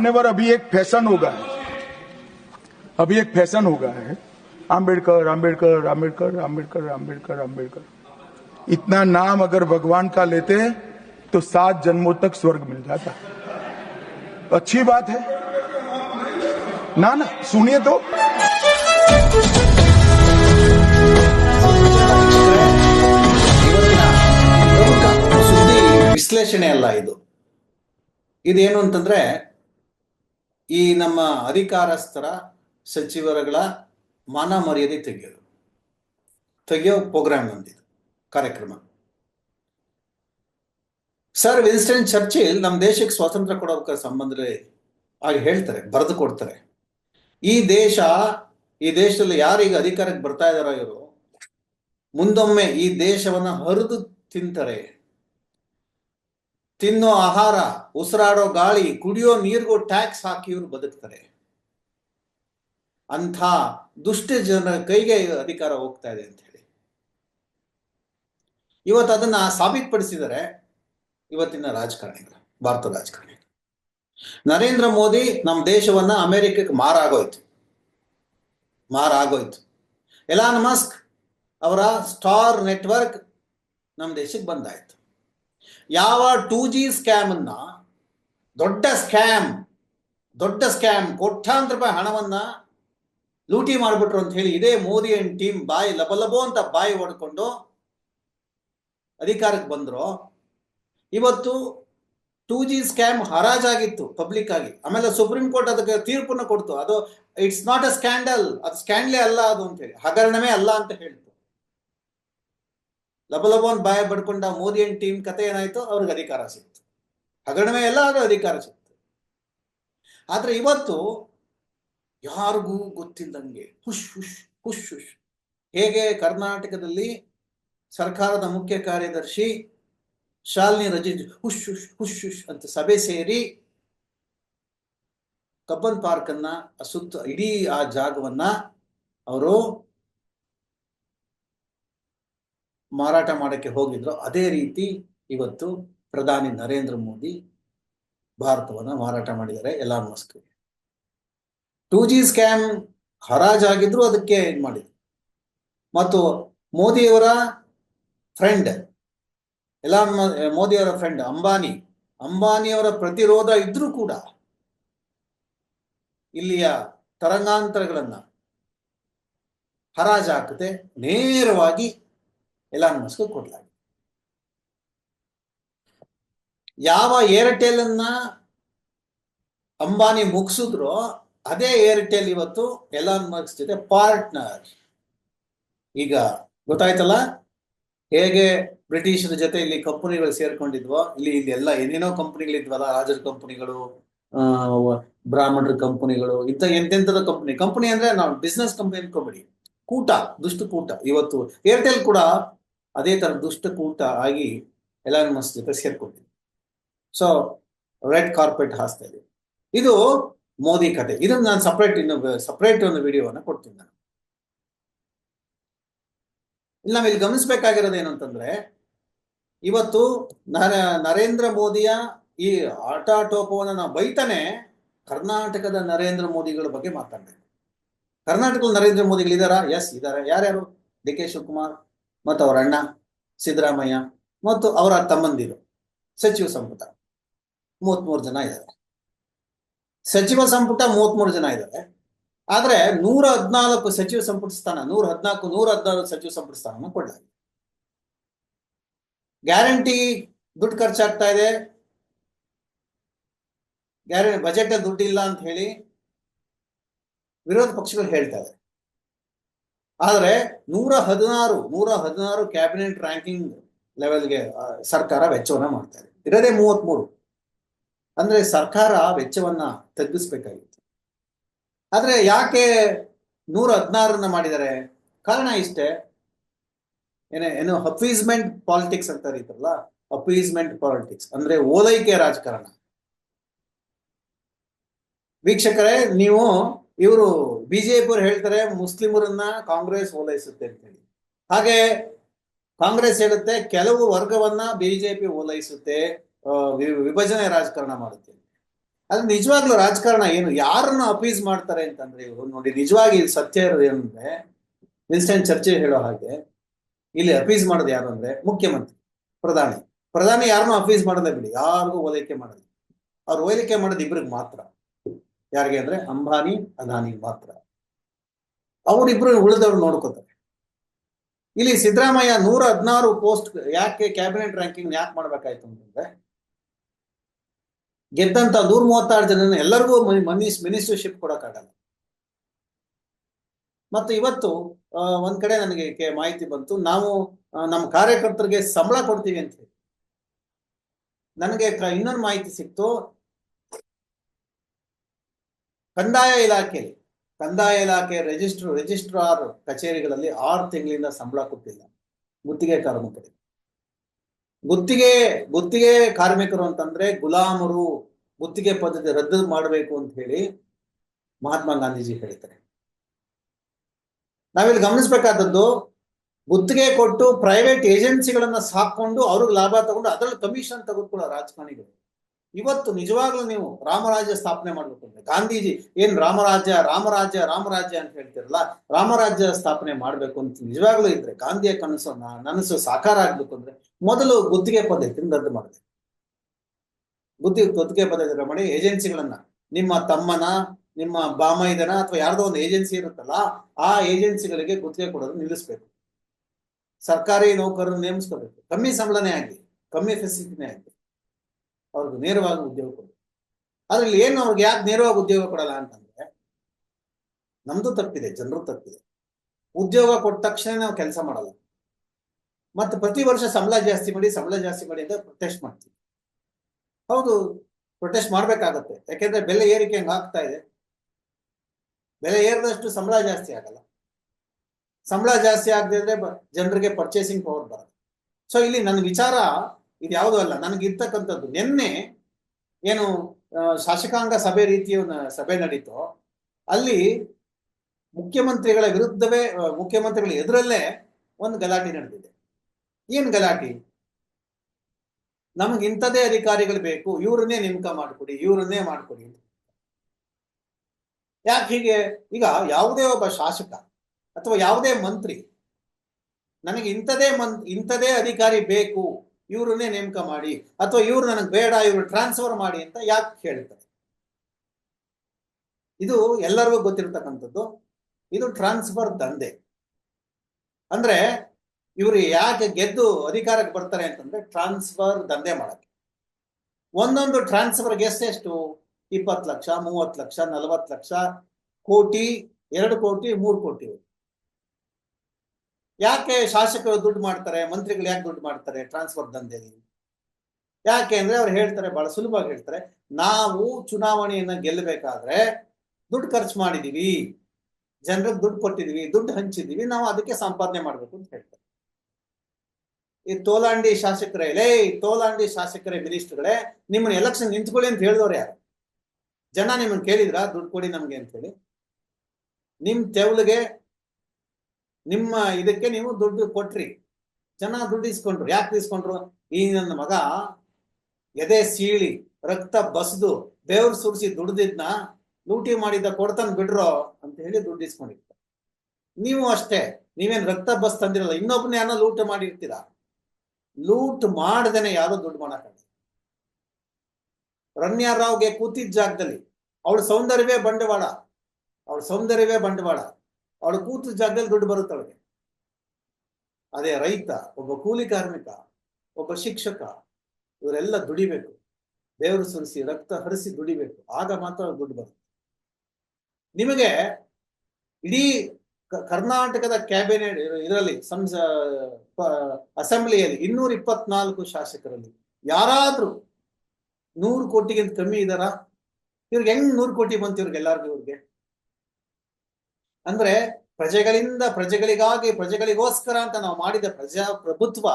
मान्यवर अभी एक फैशन हो गया है अभी एक फैशन हो गया है आम्बेडकर आम्बेडकर आम्बेडकर आम्बेडकर आम्बेडकर आम्बेडकर इतना नाम अगर भगवान का लेते हैं तो सात जन्मों तक स्वर्ग मिल जाता अच्छी बात है ना ना सुनिए तो ಇವತ್ತಿನ ಪ್ರಮುಖ ಸುದ್ದಿ ವಿಶ್ಲೇಷಣೆ ಅಲ್ಲ ಇದು ಇದೇನು ಅಂತಂದ್ರೆ ಈ ನಮ್ಮ ಅಧಿಕಾರಸ್ಥರ ಸಚಿವರುಗಳ ಮಾನ ಮರ್ಯಾದೆ ತೆಗೆಯೋದು. ತೆಗೆಯೋ ಪ್ರೋಗ್ರಾಮ್ ಒಂದಿದು, ಕಾರ್ಯಕ್ರಮ. ಸರ್ ವಿನ್ಸ್ಟನ್ ಚರ್ಚಿಲ್ ನಮ್ಮ ದೇಶಕ್ಕೆ ಸ್ವಾತಂತ್ರ್ಯ ಕೊಡೋಕೆ ಸಂಬಂಧದಲ್ಲಿ ಆಗಿ ಹೇಳ್ತಾರೆ, ಬರೆದು ಕೊಡ್ತಾರೆ. ಈ ದೇಶ, ಈ ದೇಶದಲ್ಲಿ ಯಾರೀಗ ಅಧಿಕಾರಕ್ಕೆ ಬರ್ತಾ ಇದಾರೋ ಇವರು, ಮುಂದೊಮ್ಮೆ ಈ ದೇಶವನ್ನ ಹರಿದು ತಿಂತಾರೆ. ತಿನ್ನೋ ಆಹಾರ, ಉಸಿರಾಡೋ ಗಾಳಿ, ಕುಡಿಯೋ ನೀರಿಗೂ ಟ್ಯಾಕ್ಸ್ ಹಾಕಿ ಇವ್ರು ಬದುಕ್ತಾರೆ. ಅಂಥ ದುಷ್ಟ ಜನರ ಕೈಗೆ ಅಧಿಕಾರ ಹೋಗ್ತಾ ಇದೆ ಅಂತ ಹೇಳಿ. ಇವತ್ತು ಅದನ್ನ ಸಾಬೀತುಪಡಿಸಿದರೆ ಇವತ್ತಿನ ರಾಜಕಾರಣಿಗಳು, ಭಾರತ ರಾಜಕಾರಣಿ. ನರೇಂದ್ರ ಮೋದಿ ನಮ್ಮ ದೇಶವನ್ನ ಅಮೆರಿಕಕ್ಕೆ ಮಾರಾಗೋಯ್ತು. ಮಾರಾಗೋಯ್ತು. ಎಲಾನ್ ಮಸ್ಕ್ ಅವರ ಸ್ಟಾರ್ ನೆಟ್ವರ್ಕ್ ನಮ್ಮ ದೇಶಕ್ಕೆ ಬಂದಾಯ್ತು. ಯಾವ ಟೂ ಜಿ ಸ್ಕ್ಯಾಮ್ ಅನ್ನ ದೊಡ್ಡ ಸ್ಕ್ಯಾಮ್ ದೊಡ್ಡ ಸ್ಕ್ಯಾಮ್ ಕೋಟ್ಯಾಂತರ ರೂಪಾಯಿ ಹಣವನ್ನ ಲೂಟಿ ಮಾಡಿಬಿಟ್ರು ಅಂತ ಹೇಳಿ ಇದೇ ಮೋದಿ ಅಂಡ್ ಟೀಮ್ ಬಾಯಿ ಲಬಲಬೋ ಅಂತ ಬಾಯಿ ಹೊಡ್ಕೊಂಡು ಅಧಿಕಾರಕ್ಕೆ ಬಂದ್ರು. ಇವತ್ತು ಟೂ ಜಿ ಸ್ಕ್ಯಾಮ್ ಹರಾಜಾಗಿತ್ತು ಪಬ್ಲಿಕ್ ಆಗಿ. ಆಮೇಲೆ ಸುಪ್ರೀಂ ಕೋರ್ಟ್ ಅದಕ್ಕೆ ತೀರ್ಪನ್ನು ಕೊಡ್ತು. ಅದು ಇಟ್ಸ್ ನಾಟ್ ಅ ಸ್ಕ್ಯಾಂಡಲ್ ಅದು ಸ್ಕ್ಯಾಂಡ್ಲೇ ಅಲ್ಲ ಅದು ಅಂತ ಹೇಳಿ. ಹಗರಣವೇ ಅಲ್ಲ ಅಂತ ಹೇಳ್ತು. ಲಬಲಬೋನ್ ಬಾಯ ಬಡ್ಕೊಂಡ ಮೋದಿ ಅಂಡ್ ಟೀಮ್ ಕತೆ ಏನಾಯ್ತು? ಅವ್ರಿಗೆ ಅಧಿಕಾರ ಸಿಕ್ತು. ಹಗರಣವೇ ಎಲ್ಲ ಅಧಿಕಾರ ಸಿಕ್ತು. ಆದ್ರೆ ಇವತ್ತು ಯಾರಿಗೂ ಗೊತ್ತಿಲ್ಲದಂಗೆ ಹುಷ್ ಹುಷ್ ಹುಷ್ ಹುಷ್ ಹೇಗೆ ಕರ್ನಾಟಕದಲ್ಲಿ ಸರ್ಕಾರದ ಮುಖ್ಯ ಕಾರ್ಯದರ್ಶಿ ಶಾಲಿನಿ ರಜಿತ್ ಹುಷ್ ಹುಷ್ ಹುಷ್ ಹುಷ್ ಅಂತ ಸಭೆ ಸೇರಿ ಕಬ್ಬನ್ ಪಾರ್ಕ್ ಅನ್ನ ಸುತ್ತ ಇಡೀ ಆ ಜಾಗವನ್ನ ಅವರು ಮಾರಾಟ ಮಾಡಕ್ಕೆ ಹೋಗಿದ್ರು ಅದೇ ರೀತಿ ಇವತ್ತು ಪ್ರಧಾನಿ ನರೇಂದ್ರ ಮೋದಿ ಭಾರತವನ್ನ ಮಾರಾಟ ಮಾಡಿದ್ದಾರೆ ಎಲ್ಲ ಮಸ್ಕ್ ಟೂ ಜಿ ಸ್ಕ್ಯಾಮ್ ಹರಾಜಾಗಿದ್ರು ಅದಕ್ಕೆ ಇದು ಮಾಡಿದ್ರು. ಮತ್ತು ಮೋದಿಯವರ ಫ್ರೆಂಡ್ ಎಲ್ಲ ಮೋದಿಯವರ ಫ್ರೆಂಡ್ ಅಂಬಾನಿ, ಅಂಬಾನಿಯವರ ಪ್ರತಿರೋಧ ಇದ್ರೂ ಕೂಡ ಇಲ್ಲಿಯ ತರಂಗಾಂತರಗಳನ್ನ ಹರಾಜಾಕದೆ ನೇರವಾಗಿ ಎಲಾನ್ ಮಸ್ಕ್ ಕೊಡ್ಲಾಗಿದೆ ಯಾವ ಏರ್ಟೆಲ್ ಅನ್ನ ಅಂಬಾನಿ ಮುಗಿಸಿದ್ರು ಅದೇ ಏರ್ಟೆಲ್ ಇವತ್ತು ಎಲಾನ್ ಮಸ್ಕ್ ಜೊತೆ ಪಾರ್ಟ್ನರ್. ಈಗ ಗೊತ್ತಾಯ್ತಲ್ಲ? ಹೇಗೆ ಬ್ರಿಟಿಷರ ಜೊತೆ ಇಲ್ಲಿ ಕಂಪನಿಗಳು ಸೇರ್ಕೊಂಡಿದ್ವೋ, ಇಲ್ಲಿ ಇಲ್ಲಿ ಎಲ್ಲ ಏನೇನೋ ಕಂಪನಿಗಳಿದ್ವಲ್ಲ, ರಾಜರ ಕಂಪನಿಗಳು ಬ್ರಾಹ್ಮಣರ ಕಂಪನಿಗಳು, ಇಂಥ ಎಂತೆಂಥದ ಕಂಪನಿ ಕಂಪನಿ ಅಂದ್ರೆ ನಾವು ಬಿಸ್ನೆಸ್ ಕಂಪನಿ ಅನ್ಕೋಬೇಡಿ. ಕೂಟ, ದುಷ್ಟ ಕೂಟ. ಇವತ್ತು ಏರ್ಟೆಲ್ ಕೂಡ ಅದೇ ತರ ದುಷ್ಟ ಕೂಟ ಆಗಿ ಎಲಾನ್ ಮಸ್ಕ್ ಜೊತೆ ಸೇರ್ಕೊತೀವಿ ಸೊ ರೆಡ್ ಕಾರ್ಪೆಟ್ ಹಾಸ್ತಾ ಇದೆ ಇದು ಮೋದಿ ಕತೆ. ಇದನ್ನು ನಾನು ಸಪ್ರೇಟ್ ಇನ್ನು ಸಪ್ರೇಟ್ ಒಂದು ವಿಡಿಯೋವನ್ನ ಕೊಡ್ತೀನಿ ನಾನು. ಇಲ್ಲಿ ನಾವಿಲ್ಲಿ ಗಮನಿಸ್ಬೇಕಾಗಿರೋದು ಏನು ಅಂತಂದ್ರೆ, ಇವತ್ತು ನರ, ನರೇಂದ್ರ ಮೋದಿಯ ಈ ಆಟಾಟೋಪವನ್ನು ನಾವು ಬೈತಾನೆ ಕರ್ನಾಟಕದ ನರೇಂದ್ರ ಮೋದಿಗಳ ಬಗ್ಗೆ ಮಾತಾಡ್ಬೇಕು. ಕರ್ನಾಟಕದ ನರೇಂದ್ರ ಮೋದಿಗಳಿದಾರಾ? ಎಸ್ ಇದಾರೆ. ಯಾರ್ಯಾರು? ಡಿ ಕೆ ಶಿವಕುಮಾರ್ ಮತ್ತು ಅವರ ಅಣ್ಣ, ಸಿದ್ದರಾಮಯ್ಯ ಮತ್ತು ಅವರ ತಮ್ಮಂದಿರು, ಸಚಿವ ಸಂಪುಟ. ಮೂವತ್ಮೂರು ಜನ ಇದ್ದಾರೆ. ಸಚಿವ ಸಂಪುಟ ಮೂವತ್ಮೂರು ಜನ ಇದ್ದಾರೆ. ಆದರೆ ನೂರ ಹದಿನಾಲ್ಕು ಸಚಿವ ಸಂಪುಟ ಸ್ಥಾನ, ನೂರ ಹದಿನಾಲ್ಕು, ನೂರ ಹದ್ನಾಲ್ಕು ಸಚಿವ ಸಂಪುಟ ಸ್ಥಾನವನ್ನು ಕೊಡಲಾಗಿದೆ ಗ್ಯಾರಂಟಿ ದುಡ್ಡು ಖರ್ಚಾಗ್ತಾ ಇದೆ. ಗ್ಯಾರಂಟಿ ಬಜೆಟ್ ದುಡ್ಡು ಇಲ್ಲ ಅಂತ ಹೇಳಿ ವಿರೋಧ ಪಕ್ಷಗಳು ಹೇಳ್ತಾ ಇದೆ ಆದ್ರೆ ನೂರ ಹದಿನಾರು ನೂರ ಹದಿನಾರು ಕ್ಯಾಬಿನೆಟ್ ರ್ಯಾಂಕಿಂಗ್ ಲೆವೆಲ್ಗೆ ಸರ್ಕಾರ ವೆಚ್ಚವನ್ನ ಮಾಡ್ತಾ ಇದೆ. ಇರೋದೇ ಮೂವತ್ಮೂರು. ಅಂದ್ರೆ ಸರ್ಕಾರ ವೆಚ್ಚವನ್ನ ತಗ್ಗಿಸ್ಬೇಕಾಗಿತ್ತು. ಆದ್ರೆ ಯಾಕೆ ನೂರ ಹದಿನಾರನ್ನ ಮಾಡಿದ್ದಾರೆ? ಕಾರಣ ಇಷ್ಟೇ. ಏನೇ, ಏನು ಅಪೀಸ್ಮೆಂಟ್ ಪಾಲಿಟಿಕ್ಸ್ ಅಂತ ಇದ್ರಲ್ಲ, ಅಪೀಸ್ಮೆಂಟ್ ಪಾಲಿಟಿಕ್ಸ್ ಅಂದ್ರೆ ಓಲೈಕೆ ರಾಜಕಾರಣ. ವೀಕ್ಷಕರೇ, ನೀವು ಇವರು ಬಿಜೆಪಿ ಅವರು ಹೇಳ್ತಾರೆ, ಮುಸ್ಲಿಮರನ್ನ ಕಾಂಗ್ರೆಸ್ ಓಲೈಸುತ್ತೆ ಅಂತ ಹೇಳಿ ಹಾಗೆ ಕಾಂಗ್ರೆಸ್ ಹೇಳುತ್ತೆ, ಕೆಲವು ವರ್ಗವನ್ನ ಬಿಜೆಪಿ ಓಲೈಸುತ್ತೆ ವಿಭಜನೆ ರಾಜಕಾರಣ ಮಾಡುತ್ತೆ. ಅದು ನಿಜವಾಗ್ಲೂ ರಾಜಕಾರಣ ಏನು? ಯಾರನ್ನು ಅಪೀಸ್ ಮಾಡ್ತಾರೆ ಅಂತಂದ್ರೆ ಇವರು? ನೋಡಿ, ನಿಜವಾಗಿ ಇಲ್ಲಿ ಸತ್ಯ ಇರೋದು ಏನಂದ್ರೆ, ವಿನ್ಸ್ಟನ್ ಚರ್ಚೆ ಹೇಳೋ ಹಾಗೆ, ಇಲ್ಲಿ ಅಪೀಸ್ ಮಾಡೋದು ಯಾರು ಅಂದ್ರೆ ಮುಖ್ಯಮಂತ್ರಿ, ಪ್ರಧಾನಿ. ಪ್ರಧಾನಿ ಯಾರನ್ನೂ ಅಪೀಸ್ ಮಾಡೋದೇ ಬಿಡಿ, ಯಾರಿಗೂ ಓಲೈಕೆ ಮಾಡಲ್ಲ ಅವ್ರು ಓಲೈಕೆ ಮಾಡೋದು ಇಬ್ರಿಗೆ ಮಾತ್ರ. ಯಾರಿಗೆ ಅಂದ್ರೆ ಅಂಬಾನಿ, ಅದಾನಿ ಮಾತ್ರ. ಅವರಿಬ್ರು ಉಳಿದವ್ರು ನೋಡ್ಕೋತಾರೆ. ಇಲ್ಲಿ ಸಿದ್ದರಾಮಯ್ಯ ನೂರ ಹದಿನಾರು ಪೋಸ್ಟ್ ಯಾಕೆ ಕ್ಯಾಬಿನೆಟ್ ರ್ಯಾಂಕಿಂಗ್ ಯಾಕೆ ಮಾಡ್ಬೇಕಾಯ್ತು ಅಂತಂದ್ರೆ, ಗೆದ್ದಂತ ನೂರ ಮೂವತ್ತಾರು ಜನ ಎಲ್ಲರಿಗೂ ಮನೀಸ್ ಮಿನಿಸ್ಟರ್ಶಿಪ್ ಕೊಡಕ್ಕಾಗಲ್ಲ ಮತ್ತು ಇವತ್ತು ಒಂದ್ ಕಡೆ ನನಗೆ ಮಾಹಿತಿ ಬಂತು. ನಾವು ನಮ್ಮ ಕಾರ್ಯಕರ್ತರಿಗೆ ಸಂಬಳ ಕೊಡ್ತೀವಿ ಅಂತ ಹೇಳಿ. ನನಗೆ ಇನ್ನೊಂದು ಮಾಹಿತಿ ಸಿಕ್ತು. ಕಂದಾಯ ಇಲಾಖೆಯಲ್ಲಿ ಕಂದಾಯ ಇಲಾಖೆ ರಿಜಿಸ್ಟ್ರ್ ರಿಜಿಸ್ಟ್ರಾರ್ ಕಚೇರಿಗಳಲ್ಲಿ ಆರು ತಿಂಗಳಿಂದ ಸಂಬಳ ಕೊಟ್ಟಿಲ್ಲ. ಗುತ್ತಿಗೆ ಕಾರ್ಮಿಕರಿಗೆ. ಗುತ್ತಿಗೆ ಗುತ್ತಿಗೆ ಕಾರ್ಮಿಕರು ಅಂತಂದ್ರೆ ಗುಲಾಮರು ಗುತ್ತಿಗೆ ಪದ್ಧತಿ ರದ್ದು ಮಾಡಬೇಕು ಅಂತ ಹೇಳಿ ಮಹಾತ್ಮ ಗಾಂಧೀಜಿ ಹೇಳಿದ್ದಾರೆ. ನಾವಿಲ್ಲಿ ಗಮನಿಸಬೇಕಾದದ್ದು ಗುತ್ತಿಗೆ ಕೊಟ್ಟು ಪ್ರೈವೇಟ್ ಏಜೆನ್ಸಿಗಳನ್ನ ಸಾಕೊಂಡು ಅವ್ರಿಗೆ ಲಾಭ ತಗೊಂಡು ಅದರಲ್ಲಿ ಕಮಿಷನ್ ತೆಗೆದುಕೊಳ್ಳೋ ರಾಜಕಾರಣಿಗಳು. ಇವತ್ತು ನಿಜವಾಗ್ಲೂ ನೀವು ರಾಮರಾಜ್ಯ ಸ್ಥಾಪನೆ ಮಾಡ್ಬೇಕು ಅಂದ್ರೆ ಗಾಂಧೀಜಿ ಏನ್ ರಾಮರಾಜ್ಯ ರಾಮರಾಜ್ಯ ರಾಮರಾಜ್ಯ ಅಂತ ಹೇಳ್ತಿರಲ್ಲ, ರಾಮರಾಜ್ಯ ಸ್ಥಾಪನೆ ಮಾಡ್ಬೇಕು ಅಂತ ನಿಜವಾಗ್ಲೂ ಇದ್ರೆ ಗಾಂಧಿಯ ಕನಸು ನನಸು ಸಾಕಾರ ಆಗ್ಬೇಕು ಅಂದ್ರೆ ಮೊದಲು ಗುತ್ತಿಗೆ ಪದ್ಧತಿಯಿಂದ ರದ್ದು ಮಾಡಬೇಕು. ಬುದ್ಧಿ ಗುತ್ತಿಗೆ ಪದ್ಧತಿ ಮಾಡಿ ಏಜೆನ್ಸಿಗಳನ್ನ, ನಿಮ್ಮ ತಮ್ಮನ, ನಿಮ್ಮ ಬಾಮೈದನ ಅಥವಾ ಯಾರ್ದೋ ಒಂದು ಏಜೆನ್ಸಿ ಇರುತ್ತಲ್ಲ, ಆ ಏಜೆನ್ಸಿಗಳಿಗೆ ಗುತ್ತಿಗೆ ಕೊಡೋದು ನಿಲ್ಲಿಸ್ಬೇಕು. ಸರ್ಕಾರಿ ನೌಕರರು ನೇಮಿಸ್ಕೋಬೇಕು. ಕಮ್ಮಿ ಸಂಬಳನೇ ಆಗಲಿ, ಕಮ್ಮಿ ಫೆಸಿಲಿಟಿನೇ ಆಗಲಿ. ಅವ್ರಿಗೆ ನೇರವಾಗಿ ಉದ್ಯೋಗ ಕೊಡಬೇಕು. ಅದ್ರಲ್ಲಿ ಏನು ಅವ್ರಿಗೆ ಯಾಕೆ ನೇರವಾಗಿ ಉದ್ಯೋಗ ಕೊಡಲ್ಲ ಅಂತಂದ್ರೆ, ನಮ್ದು ತಪ್ಪಿದೆ, ಜನರು ತಪ್ಪಿದೆ. ಉದ್ಯೋಗ ಕೊಟ್ಟ ತಕ್ಷಣ ನಾವು ಕೆಲಸ ಮಾಡಲ್ಲ. ಮತ್ತೆ ಪ್ರತಿ ವರ್ಷ ಸಂಬಳ ಜಾಸ್ತಿ ಮಾಡಿ, ಸಂಬಳ ಜಾಸ್ತಿ ಮಾಡಿ ಅಂತ ಪ್ರೊಟೆಸ್ಟ್ ಮಾಡ್ತೀವಿ. ಹೌದು ಪ್ರೊಟೆಸ್ಟ್ ಮಾಡ್ಬೇಕಾಗತ್ತೆ. ಯಾಕೆಂದ್ರೆ ಬೆಲೆ ಏರಿಕೆ ಹಂಗ ಆಗ್ತಾ ಇದೆ. ಬೆಲೆ ಏರಿದಷ್ಟು ಸಂಬಳ ಜಾಸ್ತಿ ಆಗಲ್ಲ. ಸಂಬಳ ಜಾಸ್ತಿ ಆಗದಿದ್ರೆ ಜನರಿಗೆ ಪರ್ಚೇಸಿಂಗ್ ಪವರ್ ಬರಲ್ಲ. ಸೊ ಇಲ್ಲಿ ನನ್ನ ವಿಚಾರ ಇದು ಯಾವುದೂ ಅಲ್ಲ. ನನಗೆ ಇರ್ತಕ್ಕಂಥದ್ದು ನಿನ್ನೆ ಏನು ಶಾಸಕಾಂಗ ಸಭೆ ರೀತಿಯ ಸಭೆ ನಡೀತು. ಅಲ್ಲಿ ಮುಖ್ಯಮಂತ್ರಿಗಳ ವಿರುದ್ಧವೇ ಮುಖ್ಯಮಂತ್ರಿಗಳ ಎದುರಲ್ಲೇ ಒಂದು ಗಲಾಟೆ ನಡೆದಿದೆ. ಏನ್ ಗಲಾಟೆ? ನಮಗೆ ಇಂಥದೇ ಅಧಿಕಾರಿಗಳು ಬೇಕು. ಇವ್ರನ್ನೇ ನೇಮಕ ಮಾಡಿಕೊಡಿ, ಇವ್ರನ್ನೇ ಮಾಡಿಕೊಡಿ ಯಾಕೆ ಹೀಗೆ? ಈಗ ಯಾವುದೇ ಒಬ್ಬ ಶಾಸಕ ಅಥವಾ ಯಾವುದೇ ಮಂತ್ರಿ, ನನಗೆ ಇಂಥದೇ ಮಂತ್ ಇಂಥದೇ ಅಧಿಕಾರಿ ಬೇಕು. ಇವ್ರನ್ನೇ ನೇಮಕ ಮಾಡಿ ಅಥವಾ ಇವ್ರು ನನಗೆ ಬೇಡ, ಇವ್ರು ಟ್ರಾನ್ಸ್ಫರ್ ಮಾಡಿ ಅಂತ ಯಾಕೆ ಹೇಳ್ತಾರೆ? ಇದು ಎಲ್ಲರಿಗೂ ಗೊತ್ತಿರತಕ್ಕಂಥದ್ದು. ಇದು ಟ್ರಾನ್ಸ್ಫರ್ ದಂಧೆ. ಅಂದ್ರೆ ಇವರು ಯಾಕೆ ಗೆದ್ದು ಅಧಿಕಾರಕ್ಕೆ ಬರ್ತಾರೆ ಅಂತಂದ್ರೆ ಟ್ರಾನ್ಸ್ಫರ್ ದಂಧೆ ಮಾಡಕ್ಕೆ. ಒಂದೊಂದು ಟ್ರಾನ್ಸ್ಫರ್ಗೆ ಎಷ್ಟೆಷ್ಟು? ಇಪ್ಪತ್ತು ಲಕ್ಷ, ಮೂವತ್ತು ಲಕ್ಷ, ನಲವತ್ತು ಲಕ್ಷ, ಕೋಟಿ, ಎರಡು ಕೋಟಿ, ಮೂರು ಕೋಟಿ. ಯಾಕೆ ಶಾಸಕರು ದುಡ್ಡು ಮಾಡ್ತಾರೆ, ಮಂತ್ರಿಗಳು ಯಾಕೆ ದುಡ್ಡು ಮಾಡ್ತಾರೆ ಟ್ರಾನ್ಸ್ಫರ್ ದಂಧೆಯಲ್ಲಿ ಯಾಕೆ ಅಂದ್ರೆ ಅವ್ರು ಹೇಳ್ತಾರೆ, ಬಹಳ ಸುಲಭವಾಗಿ ಹೇಳ್ತಾರೆ, ನಾವು ಚುನಾವಣೆಯನ್ನ ಗೆಲ್ಲಬೇಕಾದ್ರೆ ದುಡ್ಡು ಖರ್ಚು ಮಾಡಿದೀವಿ, ಜನರಿಗೆ ದುಡ್ಡು ಕೊಟ್ಟಿದೀವಿ, ದುಡ್ಡು ಹಂಚಿದೀವಿ, ನಾವು ಅದಕ್ಕೆ ಸಂಪಾದನೆ ಮಾಡ್ಬೇಕು ಅಂತ ಹೇಳ್ತಾರೆ. ಈ ತೋಲಾಂಡಿ ಶಾಸಕರೇ, ಲೇ, ತೋಲಾಂಡಿ ಶಾಸಕರೇ, ಮಿನಿಸ್ಟರ್ಗಳೇ, ನಿಮ್ಮನ್ನ ಎಲೆಕ್ಷನ್ ನಿಂತ್ಕೊಳ್ಳಿ ಅಂತ ಹೇಳಿದವ್ರು ಯಾರು? ಜನ ನಿಮ್ಮನ್ನ ಕೇಳಿದ್ರ? ದುಡ್ಡು ಕೊಡಿ ನಮ್ಗೆ ಅಂತ ಹೇಳಿ. ನಿಮ್ ತೆವಲಿಗೆ ನಿಮ್ಮ ಇದಕ್ಕೆ ನೀವು ದುಡ್ಡು ಕೊಟ್ರಿ. ಚೆನ್ನಾಗಿ ದುಡ್ಡು ಇಸ್ಕೊಂಡ್ರು. ಯಾಕೆ ಇಸ್ಕೊಂಡ್ರು? ಈ ನನ್ನ ಮಗ ಎದೆ ಸೀಳಿ, ರಕ್ತ ಬಸ್ದು, ಬೆವರು ಸುರಿಸಿ ದುಡ್ದಿದ್ನ ಲೂಟಿ ಮಾಡಿದ್ದ ಕೊಡ್ತಾನೆ ಬಿಡ್ರೋ ಅಂತ ಹೇಳಿ ದುಡ್ಡು ಇಸ್ಕೊಂಡಿರ್ತಾರೆ. ನೀವು ಅಷ್ಟೇ, ನೀವೇನ್ ರಕ್ತ ಬಸ್ ತಂದಿರಲ್ಲ ಇನ್ನೊಬ್ಬನ ಯಾರೋ ಲೂಟ ಮಾಡಿರ್ತೀರಾ? ಲೂಟ್ ಮಾಡ್ದೇನೆ ಯಾರು ದುಡ್ಡು ಮಾಡಕ್ಕ ರಣ್ಯಾ ರಾವ್ಗೆ ಕೂತಿದ್ದ ಜಾಗದಲ್ಲಿ, ಅವಳ ಸೌಂದರ್ಯವೇ ಬಂಡವಾಳ. ಅವಳ ಸೌಂದರ್ಯವೇ ಬಂಡವಾಳ. ಅವಳು ಕೂತ ಜಾಗದಲ್ಲಿ ದುಡ್ಡು ಬರುತ್ತೆ ಅವಳಿಗೆ ಅದೇ ರೈತ, ಒಬ್ಬ ಕೂಲಿ ಕಾರ್ಮಿಕ, ಒಬ್ಬ ಶಿಕ್ಷಕ, ಇವರೆಲ್ಲ ದುಡಿಬೇಕು. ದೇವರು ಸುರಿಸಿ ರಕ್ತ ಹರಿಸಿ ದುಡಿಬೇಕು. ಆಗ ಮಾತ್ರ ದುಡ್ಡು ಬರುತ್ತೆ. ನಿಮಗೆ ಇಡೀ ಕರ್ನಾಟಕದ ಕ್ಯಾಬಿನೆಟ್ ಇದರಲ್ಲಿ, ಸಂಸ ಅಸೆಂಬ್ಲಿಯಲ್ಲಿ ಇನ್ನೂರ ಇಪ್ಪತ್ನಾಲ್ಕು ಶಾಸಕರಲ್ಲಿ ಯಾರಾದ್ರೂ ನೂರು ಕೋಟಿಗಿಂತ ಕಮ್ಮಿ ಇದಾರ ಇವ್ರಿಗೆ ಹೆಂಗ್ ನೂರು ಕೋಟಿ ಬಂತು ಇವ್ರಿಗೆ ಎಲ್ಲಾರ್ಗು ಇವ್ರಿಗೆ? ಅಂದ್ರೆ ಪ್ರಜೆಗಳಿಂದ ಪ್ರಜೆಗಳಿಗಾಗಿ, ಪ್ರಜೆಗಳಿಗೋಸ್ಕರ ಅಂತ ನಾವು ಮಾಡಿದ ಪ್ರಜಾಪ್ರಭುತ್ವ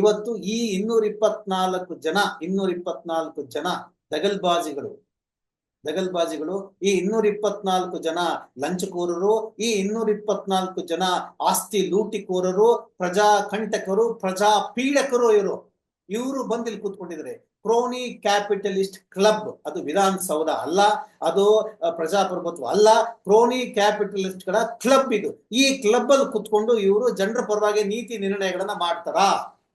ಇವತ್ತು ಈ ಇನ್ನೂರ ಇಪ್ಪತ್ನಾಲ್ಕು ಜನ ಇನ್ನೂರ ಇಪ್ಪತ್ನಾಲ್ಕು ಜನ ದಗಲ್ಬಾಜಿಗಳು. ದಗಲ್ಬಾಜಿಗಳು, ಈ ಇನ್ನೂರ ಇಪ್ಪತ್ನಾಲ್ಕು ಜನ ಲಂಚಕೋರರು, ಈ ಇನ್ನೂರ ಇಪ್ಪತ್ನಾಲ್ಕು ಜನ ಆಸ್ತಿ ಲೂಟಿಕೋರರು, ಪ್ರಜಾ ಕಂಟಕರು ಪ್ರಜಾ ಪೀಡಕರು ಇವರು. ಇವರು ಬಂದು ಇಲ್ಲಿ ಕೂತ್ಕೊಂಡಿದ್ದಾರೆ ಕ್ರೋನಿ ಕ್ಯಾಪಿಟಲಿಸ್ಟ್ ಕ್ಲಬ್. ಅದು ವಿಧಾನಸೌಧ ಅಲ್ಲ, ಅದು ಪ್ರಜಾಪ್ರಭುತ್ವ ಅಲ್ಲ. ಕ್ರೋನಿ ಕ್ಯಾಪಿಟಲಿಸ್ಟ್ಗಳ ಕ್ಲಬ್ ಇದು. ಈ ಕ್ಲಬ್ ಅಲ್ಲಿ ಕುತ್ಕೊಂಡು ಇವರು ಜನರ ಪರವಾಗಿ ನೀತಿ ನಿರ್ಣಯಗಳನ್ನ ಮಾಡ್ತಾರಾ?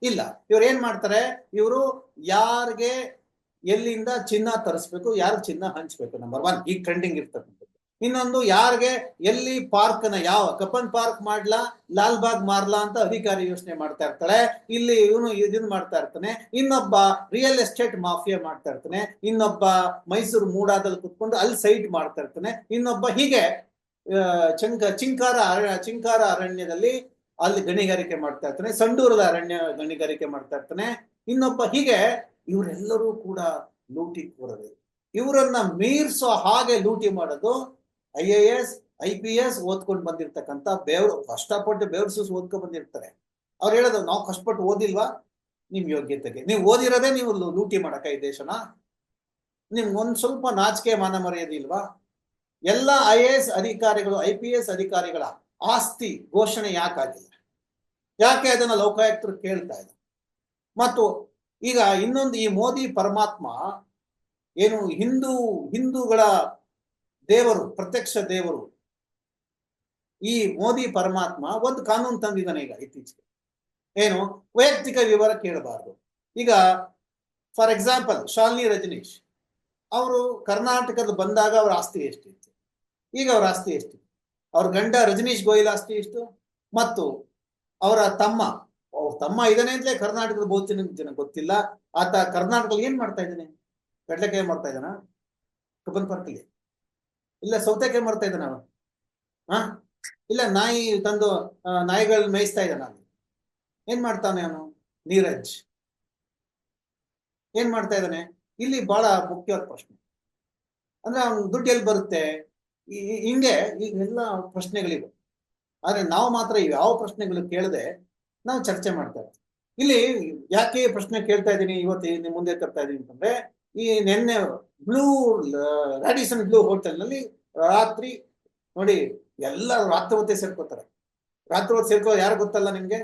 ಇಲ್ಲ. ಇವ್ರು ಏನ್ ಮಾಡ್ತಾರೆ? ಇವರು ಯಾರಿಗೆ ಎಲ್ಲಿಂದ ಚಿನ್ನ ತರಿಸ್ಬೇಕು ಯಾರು ಚಿನ್ನ ಹಂಚ್ಬೇಕು ನಂಬರ್ ಒನ್ ಈ ಟ್ರೆಂಡಿಂಗ್ ಇರ್ತಕ್ಕಂಥದ್ದು ಇನ್ನೊಂದು ಯಾರಿಗೆ ಎಲ್ಲಿ ಪಾರ್ಕ್ನ ಯಾವ ಕಪ್ಪನ್ ಪಾರ್ಕ್ ಮಾಡ್ಲಾ, ಲಾಲ್ಬಾಗ್ ಮಾರ್ಲಾ ಅಂತ ಅಧಿಕಾರಿ ಯೋಚನೆ ಮಾಡ್ತಾ ಇರ್ತಾಳೆ. ಇಲ್ಲಿ ಇವನು ಇದನ್ ಮಾಡ್ತಾ ಇರ್ತಾನೆ. ಇನ್ನೊಬ್ಬ ರಿಯಲ್ ಎಸ್ಟೇಟ್ ಮಾಫಿಯಾ ಮಾಡ್ತಾ ಇರ್ತಾನೆ. ಇನ್ನೊಬ್ಬ ಮೈಸೂರು ಮೂಡಾದಲ್ಲಿ ಕುತ್ಕೊಂಡು ಅಲ್ಲಿ ಸೈಟ್ ಮಾಡ್ತಾ ಇರ್ತಾನೆ. ಇನ್ನೊಬ್ಬ ಹೀಗೆ ಚಂಕ, ಚಿಂಕಾರ ಚಿಂಕಾರ ಅರಣ್ಯದಲ್ಲಿ ಅಲ್ಲಿ ಗಣಿಗಾರಿಕೆ ಮಾಡ್ತಾ ಇರ್ತಾನೆ. ಸಂಡೂರದ ಅರಣ್ಯ ಗಣಿಗಾರಿಕೆ ಮಾಡ್ತಾ ಇರ್ತಾನೆ. ಇನ್ನೊಬ್ಬ ಹೀಗೆ, ಇವರೆಲ್ಲರೂ ಕೂಡ ಲೂಟಿ ಕೂರದೆ ಇವರನ್ನ ಮೀರ್ಸೋ ಹಾಗೆ ಲೂಟಿ ಮಾಡೋದು I A S I P S ಓದ್ಕೊಂಡು ಬಂದಿರ್ತಕ್ಕಂಥ ಬೇವ್ರು, ಕಷ್ಟಪಟ್ಟು ಬೇವ್ರ ಸೂಸ್ ಓದ್ಕೊಂಡ್ ಬಂದಿರ್ತಾರೆ. ಅವ್ರು ಹೇಳೋದು, ನಾವು ಕಷ್ಟಪಟ್ಟು ಓದಿಲ್ವಾ? ನಿಮ್ ಯೋಗ್ಯತೆಗೆ. ನೀವು ಓದಿರೋದೇ ನೀವು ಲೂಟಿ ಮಾಡಕ ಈ ದೇಶನ. ನಿಮ್ಗೆ ಒಂದ್ ಸ್ವಲ್ಪ ನಾಚಿಕೆ ಮಾನ ಮರ್ಯಾದೆ ಇಲ್ವಾ? ಎಲ್ಲ ಐ ಎ ಎಸ್ ಅಧಿಕಾರಿಗಳು ಐ ಪಿ ಎಸ್ ಅಧಿಕಾರಿಗಳ ಆಸ್ತಿ ಘೋಷಣೆ ಯಾಕಾಗಿಲ್ಲ ಯಾಕೆ ಅದನ್ನ ಲೋಕಾಯುಕ್ತರು ಕೇಳ್ತಾ ಇದ್ದಾರೆ ಮತ್ತು ಈಗ ಇನ್ನೊಂದು ಈ ಮೋದಿ ಪರಮಾತ್ಮ ಏನು ಹಿಂದೂ, ಹಿಂದೂಗಳ ದೇವರು, ಪ್ರತ್ಯಕ್ಷ ದೇವರು. ಈ ಮೋದಿ ಪರಮಾತ್ಮ ಒಂದು ಕಾನೂನು ತಂದಿದ್ದಾನೆ ಈಗ ಇತ್ತೀಚೆಗೆ. ಏನು? ವೈಯಕ್ತಿಕ ವಿವರ ಕೇಳಬಾರ್ದು. ಈಗ ಫಾರ್ ಎಕ್ಸಾಂಪಲ್ ಶಾಲಿನಿ ರಜನೀಶ್. ಅವರು ಕರ್ನಾಟಕದ ಬಂದಾಗ ಅವ್ರ ಆಸ್ತಿ ಎಷ್ಟಿತ್ತು? ಈಗ ಅವ್ರ ಆಸ್ತಿ ಎಷ್ಟಿತ್ತು? ಅವ್ರ ಗಂಡ ರಜನೀಶ್ ಗೋಯಲ್ ಆಸ್ತಿ ಎಷ್ಟು? ಮತ್ತು ಅವರ ತಮ್ಮ, ಅವ್ರ ತಮ್ಮ ಇದಾನೆ ಅಂತಲೇ ಕರ್ನಾಟಕದ ಬಹುತೇಕ ಜನ ಗೊತ್ತಿಲ್ಲ. ಆತ ಕರ್ನಾಟಕದಲ್ಲಿ ಏನ್ ಮಾಡ್ತಾ ಇದ್ದಾನೆ? ಕಡ್ಲೆಕಾಯಿ ಮಾಡ್ತಾ ಇದ್ದಾನ? ಕಬ್ಬನ್ ಪಾರ್ಕಲ್ಲಿ ಇಲ್ಲ, ಸೌತೆಕಾಯಿ ಮಾಡ್ತಾ ಇದ್ದಾನ ಅವನು ಹಾ ಇಲ್ಲ, ನಾಯಿ ತಂದು ನಾಯಿಗಳನ್ನ ಮೇಯಿಸ್ತಾ ಇದ್ದಾನ ಅಲ್ಲಿ ಏನ್ ಮಾಡ್ತಾನೆ ಅವನು? ನೀರಜ್. ಏನ್ ಮಾಡ್ತಾ ಇದ್ದಾನೆ? ಇಲ್ಲಿ ಬಹಳ ಮುಖ್ಯವಾದ ಪ್ರಶ್ನೆ. ಅಂದ್ರೆ ಅವ್ನ ದುಡ್ಡು ಎಲ್ಲಿ ಬರುತ್ತೆ? ಹಿಂಗೆ ಈಗ ಎಲ್ಲ ಪ್ರಶ್ನೆಗಳಿವೆ. ಆದ್ರೆ ನಾವು ಮಾತ್ರ ಯಾವ ಪ್ರಶ್ನೆಗಳು ಕೇಳದೆ ನಾವು ಚರ್ಚೆ ಮಾಡ್ತಾ ಇರ್ತೀವಿ. ಇಲ್ಲಿ ಯಾಕೆ ಪ್ರಶ್ನೆ ಕೇಳ್ತಾ ಇದ್ದೀನಿ, ಇವತ್ತು ಮುಂದೆ ತರ್ತಾ ಇದ್ದೀನಿ ಅಂತಂದ್ರೆ, ಈ ನಿನ್ನೆ ಬ್ಲೂ ರಾಡಿಸನ್ ಬ್ಲೂ ಹೋಟೆಲ್ನಲ್ಲಿ ರಾತ್ರಿ ನೋಡಿ ಎಲ್ಲ ರಾತ್ರಿ ಹೊತ್ತೆ ಸೇರ್ಕೋತಾರೆ. ರಾತ್ರಿ ಹೊತ್ತು ಸೇರ್ಕೋ ಯಾರು ಗೊತ್ತಲ್ಲ ನಿಮ್ಗೆ?